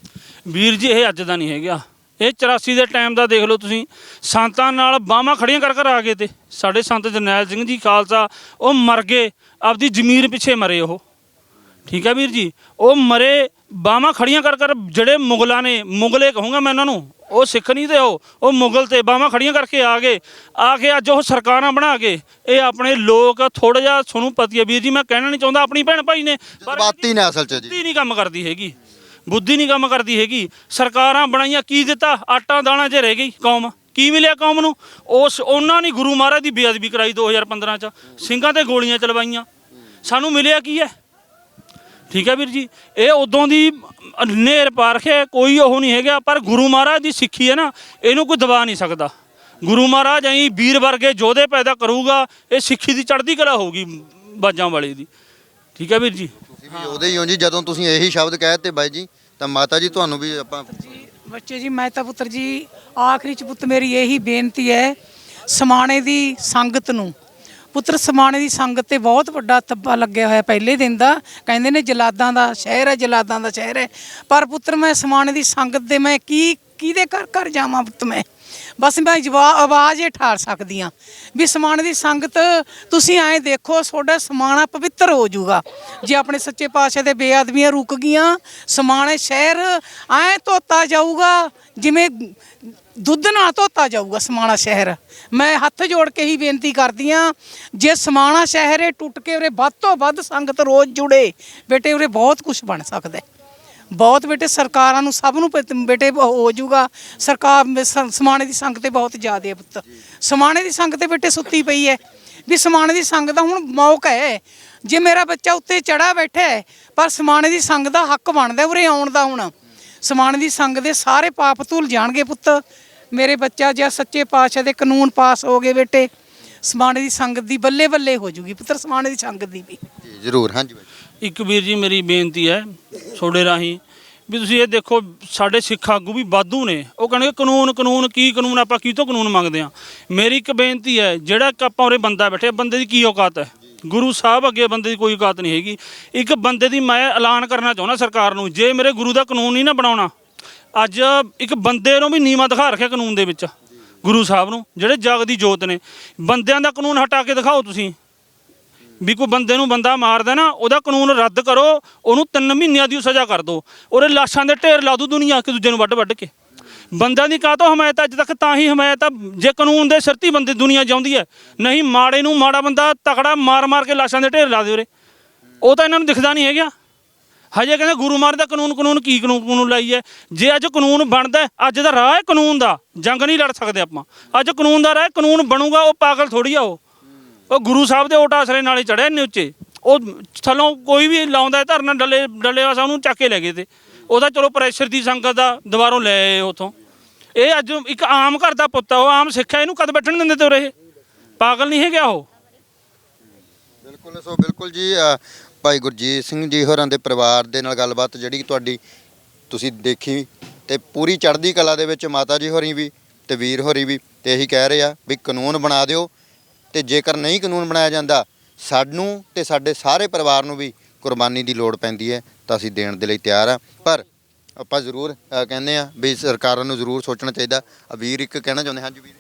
ਵੀਰ ਜੀ, ਇਹ ਅੱਜ ਦਾ ਨਹੀਂ ਹੈਗਾ। ਇਹ 84 ਦੇ ਟਾਈਮ ਦਾ ਦੇਖ ਲਓ ਤੁਸੀਂ, ਸੰਤਾਂ ਨਾਲ ਬਾਹਾਂ ਖੜੀਆਂ ਕਰ ਕਰ ਆ ਗਏ ਤੇ। ਸਾਡੇ ਸੰਤ ਜਰਨੈਲ ਸਿੰਘ ਜੀ ਖਾਲਸਾ, ਉਹ ਮਰ ਗਏ, ਆਪਦੀ ਜ਼ਮੀਰ ਪਿੱਛੇ ਮਰੇ ਉਹ। ਠੀਕ ਹੈ ਵੀਰ ਜੀ, ਉਹ ਮਰੇ, ਬਾਹਾਂ ਖੜੀਆਂ ਕਰ ਕਰ ਜਿਹੜੇ ਮੁਗਲਾਂ ਨੇ, ਮੁਗਲੇ ਕਹੂੰਗਾ ਮੈਂ ਉਹਨਾਂ ਨੂੰ ਉਹ ਸਿੱਖ ਨਹੀਂ ਤੇ ਉਹ ਉਹ ਮੁਗਲ ਤੇ ਬਾਹਾਂ ਖੜੀਆਂ ਕਰਕੇ ਆ ਗਏ। ਆ ਕੇ ਅੱਜ ਉਹ ਸਰਕਾਰਾਂ ਬਣਾ ਕੇ ਇਹ ਆਪਣੇ ਲੋਕ ਥੋੜਾ ਜਿਹਾ ਤੁਹਾਨੂੰ ਪਤੀ ਹੈ ਵੀਰ ਜੀ ਮੈਂ ਕਹਿਣਾ ਨਹੀਂ ਚਾਹੁੰਦਾ ਆਪਣੀ ਭੈਣ ਭਾਈ ਨੇ ਪਰ ਬਾਤੀ ਨੇ ਅਸਲ 'ਚ ਜੀ। ਬੁੱਧੀ ਨਹੀਂ ਕੰਮ ਕਰਦੀ ਹੈਗੀ। ਬੁੱਧੀ ਨਹੀਂ ਕੰਮ ਕਰਦੀ ਹੈਗੀ। ਸਰਕਾਰਾਂ ਬਣਾਈਆਂ ਕੀ ਦਿੱਤਾ? ਆਟਾ ਦਾਣਾ 'ਚ ਰਹਿ ਗਈ ਕੌਮ। ਕੀ ਮਿਲਿਆ ਕੌਮ ਨੂੰ? ਉਸ ਉਹਨਾਂ ਨੇ ਗੁਰੂ ਮਹਾਰਾਜ ਦੀ ਬੇਅਦਬੀ ਕਰਾਈ 2015 ਚ। ਸਿੰਘਾਂ ਤੇ ਗੋਲੀਆਂ ਚਲਵਾਈਆਂ। ਸਾਨੂੰ ਮਿਲਿਆ ਕੀ ਹੈ? ਠੀਕ ਹੈ ਵੀਰ ਜੀ? ਇਹ ਉਦੋਂ ਦੀ ਨੇਰ ਪਾਰਖ ਹੈ ਕੋਈ ਉਹ ਨਹੀਂ ਹੈਗਾ ਪਰ ਗੁਰੂ ਮਹਾਰਾਜ ਦੀ ਸਿੱਖੀ ਹੈ ਨਾ ਇਹਨੂੰ ਕੋਈ ਦਬਾ ਨਹੀਂ ਸਕਦਾ। ਗੁਰੂ ਮਹਾਰਾਜ ਐਂ ਵੀਰ ਵਰਗੇ ਯੋਧੇ ਪੈਦਾ ਕਰੂਗਾ ਇਹ ਸਿੱਖੀ ਦੀ ਚੜ੍ਹਦੀ ਕਲਾ ਹੋਊਗੀ ਬਾਜਾਂ ਵਾਲੇ ਦੀ। ਠੀਕ ਹੈ ਵੀਰ ਜੀ? ਤੁਸੀਂ ਵੀ ਉਹਦੇ ਹੀ ਹੋ ਜੀ ਜਦੋਂ ਤੁਸੀਂ ਇਹੀ ਸ਼ਬਦ ਕਹਿ ਤੇ ਬਾਈ ਜੀ ਤਾਂ ਮਾਤਾ ਜੀ ਤੁਹਾਨੂੰ ਵੀ ਆਪਾਂ ਬੱਚੇ ਜੀ ਮੈਂ ਤਾਂ ਪੁੱਤਰ ਜੀ ਆਖਰੀ ਚ ਪੁੱਤ ਮੇਰੀ ਇਹੀ ਬੇਨਤੀ ਹੈ ਸਮਾਣੇ ਦੀ ਸੰਗਤ ਨੂੰ ਪੁੱਤਰ ਸਮਾਣੇ ਦੀ ਸੰਗਤ ਤੇ ਬਹੁਤ ਵੱਡਾ ਥੱਬਾ ਲੱਗਿਆ ਹੋਇਆ ਪਹਿਲੇ ਦਿਨ ਦਾ। ਕਹਿੰਦੇ ਨੇ ਜਲਾਦਾਂ ਦਾ ਸ਼ਹਿਰ ਹੈ, ਜਲਾਦਾਂ ਦਾ ਸ਼ਹਿਰ ਹੈ। ਪਰ ਪੁੱਤਰ ਮੈਂ ਸਮਾਣੇ ਦੀ ਸੰਗਤ ਦੇ ਮੈਂ ਕੀ, ਕਿਹਦੇ ਘਰ ਘਰ ਜਾਵਾਂ ਪੁੱਤ ਮੈਂ? ਬਸ ਮੈਂ ਜਵਾ, ਆਵਾਜ਼ ਹੀ ਠਾਰ ਸਕਦੀ ਆ ਵੀ ਸਮਾਨ ਦੀ ਸੰਗਤ, ਤੁਸੀਂ ਐਂ ਦੇਖੋ, ਤੁਹਾਡਾ ਸਮਾਣਾ ਪਵਿੱਤਰ ਹੋ ਜਾਊਗਾ। ਜੇ ਆਪਣੇ ਸੱਚੇ ਪਾਤਸ਼ਾਹ ਦੇ ਬੇਅਦਬੀਆਂ ਰੁਕ ਗਈਆਂ, ਸਮਾਣੇ ਸ਼ਹਿਰ ਐਂ ਧੋਤਾ ਜਾਊਗਾ, ਜਿਵੇਂ ਦੁੱਧ ਨਾਲ ਧੋਤਾ ਜਾਊਗਾ ਸਮਾਣਾ ਸ਼ਹਿਰ। ਮੈਂ ਹੱਥ ਜੋੜ ਕੇ ਹੀ ਬੇਨਤੀ ਕਰਦੀ ਆ ਜੇ ਸਮਾਣਾ ਸ਼ਹਿਰ ਇਹ ਟੁੱਟ ਕੇ ਉਰੇ ਵੱਧ ਤੋਂ ਵੱਧ ਸੰਗਤ ਰੋਜ਼ ਜੁੜੇ, ਬੇਟੇ ਉਰੇ ਬਹੁਤ ਕੁਝ ਬਣ ਸਕਦਾ ਬਹੁਤ ਬੇਟੇ ਸਰਕਾਰਾਂ ਨੂੰ ਸਭ ਨੂੰ ਪਤ- ਬੇਟੇ ਹੋ ਜਾਊਗਾ, ਸਰਕਾਰ ਸ- ਸਮਾਣੇ ਦੀ ਸੰਗਤ ਤੇ ਬਹੁਤ ਜ਼ਿਆਦਾ ਹੈ ਪੁੱਤ। ਸਮਾਣੇ ਦੀ ਸੰਗਤ ਤੇ ਬੇਟੇ ਸੁੱਤੀ ਪਈ ਹੈ। ਵੀ ਸਮਾਣੇ ਦੀ ਸੰਗਤ ਦਾ ਹੁਣ ਮੌਕਾ ਹੈ। ਜੇ ਮੇਰਾ ਬੱਚਾ ਉੱਤੇ ਚੜਾ ਬੈਠਾ ਹੈ, ਪਰ ਸਮਾਣੇ ਦੀ ਸੰਗਤ ਦਾ ਹੱਕ ਬਣਦਾ ਉਰੇ ਆਉਣ ਦਾ ਹੁਣ। ਸਮਾਣੇ ਦੀ ਸੰਗਤ ਦੇ ਸਾਰੇ ਪਾਪ ਧੁੱਲ ਜਾਣਗੇ ਪੁੱਤ। ਮੇਰੇ ਬੱਚਾ ਜੇ ਸੱਚੇ ਪਾਤਸ਼ਾਹ ਦੇ ਕਾਨੂੰਨ ਪਾਸ ਹੋ ਗਏ ਬੇਟੇ ਸਮਾਣੇ ਦੀ ਸੰਗਤ ਦੀ ਬੱਲੇ ਬੱਲੇ ਹੋ ਜੂਗੀ ਪੁੱਤਰ ਸਮਾਣੇ ਦੀ ਸੰਗਤ ਦੀ ਵੀ। ਜੀ ਜ਼ਰੂਰ ਹਾਂਜੀ ਬਾਈ। ਇੱਕ ਵੀਰ ਜੀ ਮੇਰੀ ਬੇਨਤੀ ਹੈ ਤੁਹਾਡੇ ਰਾਹੀਂ ਵੀ ਤੁਸੀਂ ਇਹ ਦੇਖੋ ਸਾਡੇ ਸਿੱਖ ਆਗੂ ਵੀ ਵਾਧੂ ਨੇ। ਉਹ ਕਹਿੰਦੇ ਕਾਨੂੰਨ ਕਾਨੂੰਨ ਕੀ ਕਾਨੂੰਨ ਆਪਾਂ ਕੀ ਤੋਂ ਕਾਨੂੰਨ ਮੰਗਦੇ ਆ ਮੇਰੀ ਇੱਕ ਬੇਨਤੀ ਹੈ ਜਿਹੜਾ ਇੱਕ ਆਪਾਂ ਉਰੇ ਬੰਦਾ ਬੈਠੇ ਬੰਦੇ ਦੀ ਕੀ ਔਕਾਤ ਹੈ? ਗੁਰੂ ਸਾਹਿਬ ਅੱਗੇ ਬੰਦੇ ਦੀ ਕੋਈ ਔਕਾਤ ਨਹੀਂ ਹੈਗੀ। ਇੱਕ ਬੰਦੇ ਦੀ ਮੈਂ ਐਲਾਨ ਕਰਨਾ ਚਾਹੁੰਦਾ ਸਰਕਾਰ ਨੂੰ ਜੇ ਮੇਰੇ ਗੁਰੂ ਦਾ ਕਾਨੂੰਨ ਨਹੀਂ ਨਾ ਬਣਾਉਣਾ ਅੱਜ ਇੱਕ ਬੰਦੇ ਨੂੰ ਵੀ ਨੀਵਾਂ ਦਿਖਾ ਰੱਖਿਆ ਕਾਨੂੰਨ ਦੇ ਵਿੱਚ, ਗੁਰੂ ਸਾਹਿਬ ਨੂੰ, ਜਿਹੜੇ ਜਗ ਦੀ ਜੋਤ ਨੇ। ਬੰਦਿਆਂ ਦਾ ਕਾਨੂੰਨ ਹਟਾ ਕੇ ਦਿਖਾਓ ਤੁਸੀਂ। ਵੀ ਕੋਈ ਬੰਦੇ ਨੂੰ ਬੰਦਾ ਮਾਰਦਾ ਨਾ, ਉਹਦਾ ਕਾਨੂੰਨ ਰੱਦ ਕਰੋ, ਉਹਨੂੰ 3 ਮਹੀਨਿਆਂ ਦੀ ਸਜ਼ਾ ਕਰ ਦਿਓ ਉਹਦੇ ਲਾਸ਼ਾਂ ਦੇ ਢੇਰ ਲਾ ਦੂ ਦੁਨੀਆ ਇੱਕ ਦੂਜੇ ਨੂੰ ਵੱਢ ਵੱਢ ਕੇ। ਬੰਦਿਆਂ ਦੀ ਕਾਹਤੋਂ ਹਮਾਇਤ ਅੱਜ ਤੱਕ ਤਾਂ ਹੀ ਹਮਾਇਤ ਆ, ਜੇ ਕਾਨੂੰਨ ਦੇ ਸਿਰ ਬੰਦੇ ਦੁਨੀਆ ਜਾਉਂਦੀ ਹੈ। ਨਹੀਂ, ਮਾੜੇ ਨੂੰ ਮਾੜਾ ਬੰਦਾ ਤਕੜਾ ਮਾਰ ਮਾਰ ਕੇ ਲਾਸ਼ਾਂ ਦੇ ਢੇਰ ਲਾ ਦਿਓ ਉਰੇ ਉਹ ਤਾਂ ਇਹਨਾਂ ਨੂੰ ਦਿਖਦਾ ਨਹੀਂ ਹੈਗਾ। ਹਜੇ ਕਹਿੰਦੇ ਗੁਰੂ ਮਾਰ ਦਾ ਕਾਨੂੰਨ ਕਾਨੂੰਨ ਕੀ ਕਾਨੂੰਨ ਕਾਨੂੰਨ ਲਾਈ ਹੈ? ਜੇ ਅੱਜ ਕਾਨੂੰਨ ਬਣਦਾ ਹੈ, ਅੱਜ ਦਾ ਰਾਹ ਹੈ ਕਾਨੂੰਨ ਦਾ ਜੰਗ ਨਹੀਂ ਲੜ ਸਕਦੇ ਆਪਾਂ। ਅੱਜ ਕਾਨੂੰਨ ਦਾ ਰਾਹ ਹੈ, ਕਾਨੂੰਨ ਬਣੂਗਾ ਉਹ ਪਾਗਲ ਥੋੜੀ ਆ ਉਹ। ਉਹ ਗੁਰੂ ਸਾਹਿਬ ਦੇ ਓਟ ਆਸਰੇ ਨਾਲ ਹੀ ਚੜਿਆ ਇੰਨੇ ਉੱਚੇ। ਉਹ ਥੱਲੋਂ ਕੋਈ ਵੀ ਲਾਉਂਦਾ ਹੈ ਧਰਨਾ ਡੱਲੇ ਡੱਲੇਵਾ ਸਾਹਿਬ ਨੂੰ ਚੱਕ ਕੇ ਲੈ ਗਏ ਤੇ। ਉਹਦਾ ਚਲੋ ਪ੍ਰੈਸ਼ਰ ਦੀ ਸੰਗਤ ਦਾ ਦੁਬਾਰੋਂ ਲੈ ਆਏ ਉਥੋਂ। ਇਹ ਅੱਜ ਇੱਕ ਆਮ ਘਰ ਦਾ ਪੁੱਤ ਆ ਉਹ ਆਮ ਸਿੱਖਿਆ ਇਹਨੂੰ ਕਦ ਬੈਠਣ ਦਿੰਦੇ ਤੇ ਉਰੇ ਇਹ? ਪਾਗਲ ਨਹੀਂ ਹੈਗਾ ਉਹ। ਬਿਲਕੁਲ ਸੋ ਬਿਲਕੁਲ ਜੀ ਅ, ਭਾਈ ਗੁਰਜੀਤ ਸਿੰਘ ਜੀ ਹੋਰਾਂ ਦੇ ਪਰਿਵਾਰ ਦੇ ਨਾਲ ਗੱਲਬਾਤ ਜਿਹੜੀ ਤੁਹਾਡੀ ਤੁਸੀਂ ਦੇਖੀ ਤੇ ਪੂਰੀ ਚੜ੍ਹਦੀ ਕਲਾ ਦੇ ਵਿੱਚ ਮਾਤਾ ਜੀ ਹੋਰੀ ਵੀ ਤੇ ਵੀਰ ਹੋਰੀ ਵੀ ਤੇ ਇਹੀ ਕਹਿ ਰਹੇ ਆ ਵੀ ਕਾਨੂੰਨ ਬਣਾ ਦਿਓ ਤੇ ਜੇਕਰ ਨਹੀਂ ਕਾਨੂੰਨ ਬਣਾਇਆ ਜਾਂਦਾ, ਸਾਨੂੰ ਤੇ ਸਾਡੇ ਸਾਰੇ ਪਰਿਵਾਰ ਨੂੰ ਵੀ ਕੁਰਬਾਨੀ ਦੀ ਲੋੜ ਪੈਂਦੀ ਹੈ, ਤਾਂ ਅਸੀਂ ਦੇਣ ਦੇ ਲਈ ਤਿਆਰ ਆ। ਪਰ ਆਪਾਂ ਜ਼ਰੂਰ ਕਹਿੰਦੇ ਆ ਵੀ ਸਰਕਾਰਾਂ ਨੂੰ ਜ਼ਰੂਰ ਸੋਚਣਾ ਚਾਹੀਦਾ। ਵੀਰ ਇੱਕ ਕਹਿਣਾ ਚਾਹੁੰਦੇ ਹਾਂ ਹਾਂਜੀ ਵੀਰ।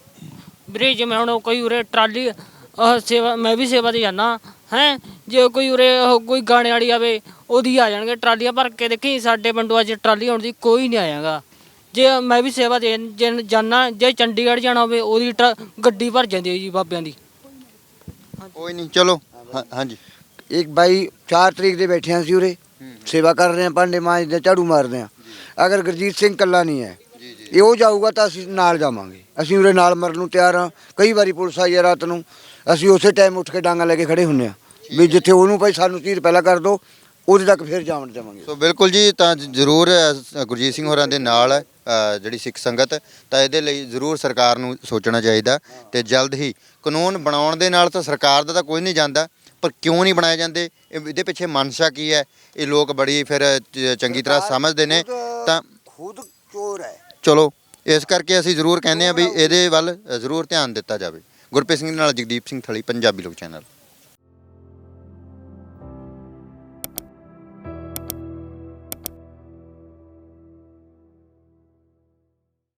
ਵੀਰੇ ਜਿਵੇਂ ਹੁਣ ਕੋਈ ਉਰੇ ਟਰਾਲੀ ਅਹ ਸੇਵਾ, ਮੈਂ ਵੀ ਸੇਵਾ ਤੇ ਜਾਣਾ ਹੈ? ਜੇ ਕੋਈ ਉਰੇ ਉਹ ਕੋਈ ਗਾਣੇ ਵਾਲੀ ਆਵੇ ਉਹਦੀ ਆ ਜਾਣਗੇ ਟਰਾਲੀਆਂ ਭਰ ਕੇ। ਦੇਖੀ ਸਾਡੇ ਪਿੰਡੋਂ ਅੱਜ ਟਰਾਲੀ ਆਉਣ ਦੀ ਕੋਈ ਨਹੀਂ ਆਇਆਗਾ। ਜੇ ਮੈਂ ਵੀ ਸੇਵਾ ਦੇ ਜਾਣਾ ਜੇ ਚੰਡੀਗੜ੍ਹ ਜਾਣਾ ਹੋਵੇ ਉਹਦੀ ਟਰਾ- ਗੱਡੀ ਭਰ ਜਾਂਦੀ ਹੈ ਜੀ ਬਾਬਿਆਂ ਦੀ। ਕੋਈ ਨਹੀਂ ਚਲੋ। ਹਾਂ- ਹਾਂਜੀ। ਇੱਕ ਬਾਈ 4 ਤਰੀਕ ਦੇ ਬੈਠੇ ਹਾਂ ਸੀ ਉਰੇ। ਸੇਵਾ ਕਰ ਰਹੇ ਹਾਂ ਭਾਂਡੇ ਮਾਂਜਦੇ ਝਾੜੂ ਮਾਰਦੇ ਹਾਂ ਅਗਰ ਗੁਰਜੀਤ ਸਿੰਘ ਕੱਲਾ ਨਹੀਂ ਹੈ ਇਹ ਉਹ ਜਾਊਗਾ ਤਾਂ ਅਸੀਂ ਨਾਲ ਜਾਵਾਂਗੇ। ਅਸੀਂ ਉਰੇ ਨਾਲ ਮਰਨ ਨੂੰ ਤਿਆਰ ਹਾਂ ਕਈ ਵਾਰੀ ਪੁਲਿਸ ਆਈ ਹੈ ਰਾਤ ਨੂੰ। ਅਸੀਂ ਉਸੇ ਟਾਈਮ ਉੱਠ ਕੇ ਡਾਂਗਾ ਲੈ ਕੇ ਖੜੇ ਹੁੰਨੇ ਆ ਵੀ ਜਿੱਥੇ ਉਹਨੂੰ ਭਾਈ ਸਾਨੂੰ ਚੀਰ ਪਹਿਲਾਂ ਕਰ ਦਿਓ ਉਹਦੇ ਤੱਕ ਫਿਰ ਜਾਵਣ ਜਾਵਾਂਗੇ ਸੋ ਬਿਲਕੁਲ ਜੀ ਤਾਂ ਜ਼ਰੂਰ ਅ, ਗੁਰਜੀਤ ਸਿੰਘ ਹੋਰਾਂ ਦੇ ਨਾਲ ਅ, ਜਿਹੜੀ ਸਿੱਖ ਸੰਗਤ ਤਾਂ ਇਹਦੇ ਲਈ ਜ਼ਰੂਰ ਸਰਕਾਰ ਨੂੰ ਸੋਚਣਾ ਚਾਹੀਦਾ ਤੇ ਜਲਦ ਹੀ ਕਾਨੂੰਨ ਬਣਾਉਣ ਦੇ ਨਾਲ ਤਾਂ ਸਰਕਾਰ ਦਾ ਤਾਂ ਕੋਈ ਨਹੀਂ ਜਾਂਦਾ ਪਰ ਕਿਉਂ ਨਹੀਂ ਬਣਾਏ ਜਾਂਦੇ? ਇਹ- ਇਹਦੇ ਪਿੱਛੇ ਮਨਸ਼ਾ ਕੀ ਹੈ? ਇਹ ਲੋਕ ਬੜੀ ਫਿਰ ਚ- ਚੰਗੀ ਤਰ੍ਹਾਂ ਸਮਝਦੇ ਨੇ ਤਾਂ ਖੁਦ ਚੋਰ ਹੈ। ਚਲੋ ਇਸ ਕਰਕੇ ਅਸੀਂ ਜ਼ਰੂਰ ਕਹਿੰਦੇ ਆ ਵੀ ਇਹਦੇ ਵੱਲ ਜ਼ਰੂਰ ਧਿਆਨ ਦਿੱਤਾ ਜਾਵੇ। ਗੁਰਪ੍ਰੀਤ ਸਿੰਘ ਦੇ ਨਾਲ ਜਗਦੀਪ ਸਿੰਘ ਥਲੀ ਪੰਜਾਬੀ ਲੋਕ ਚੈਨਲ।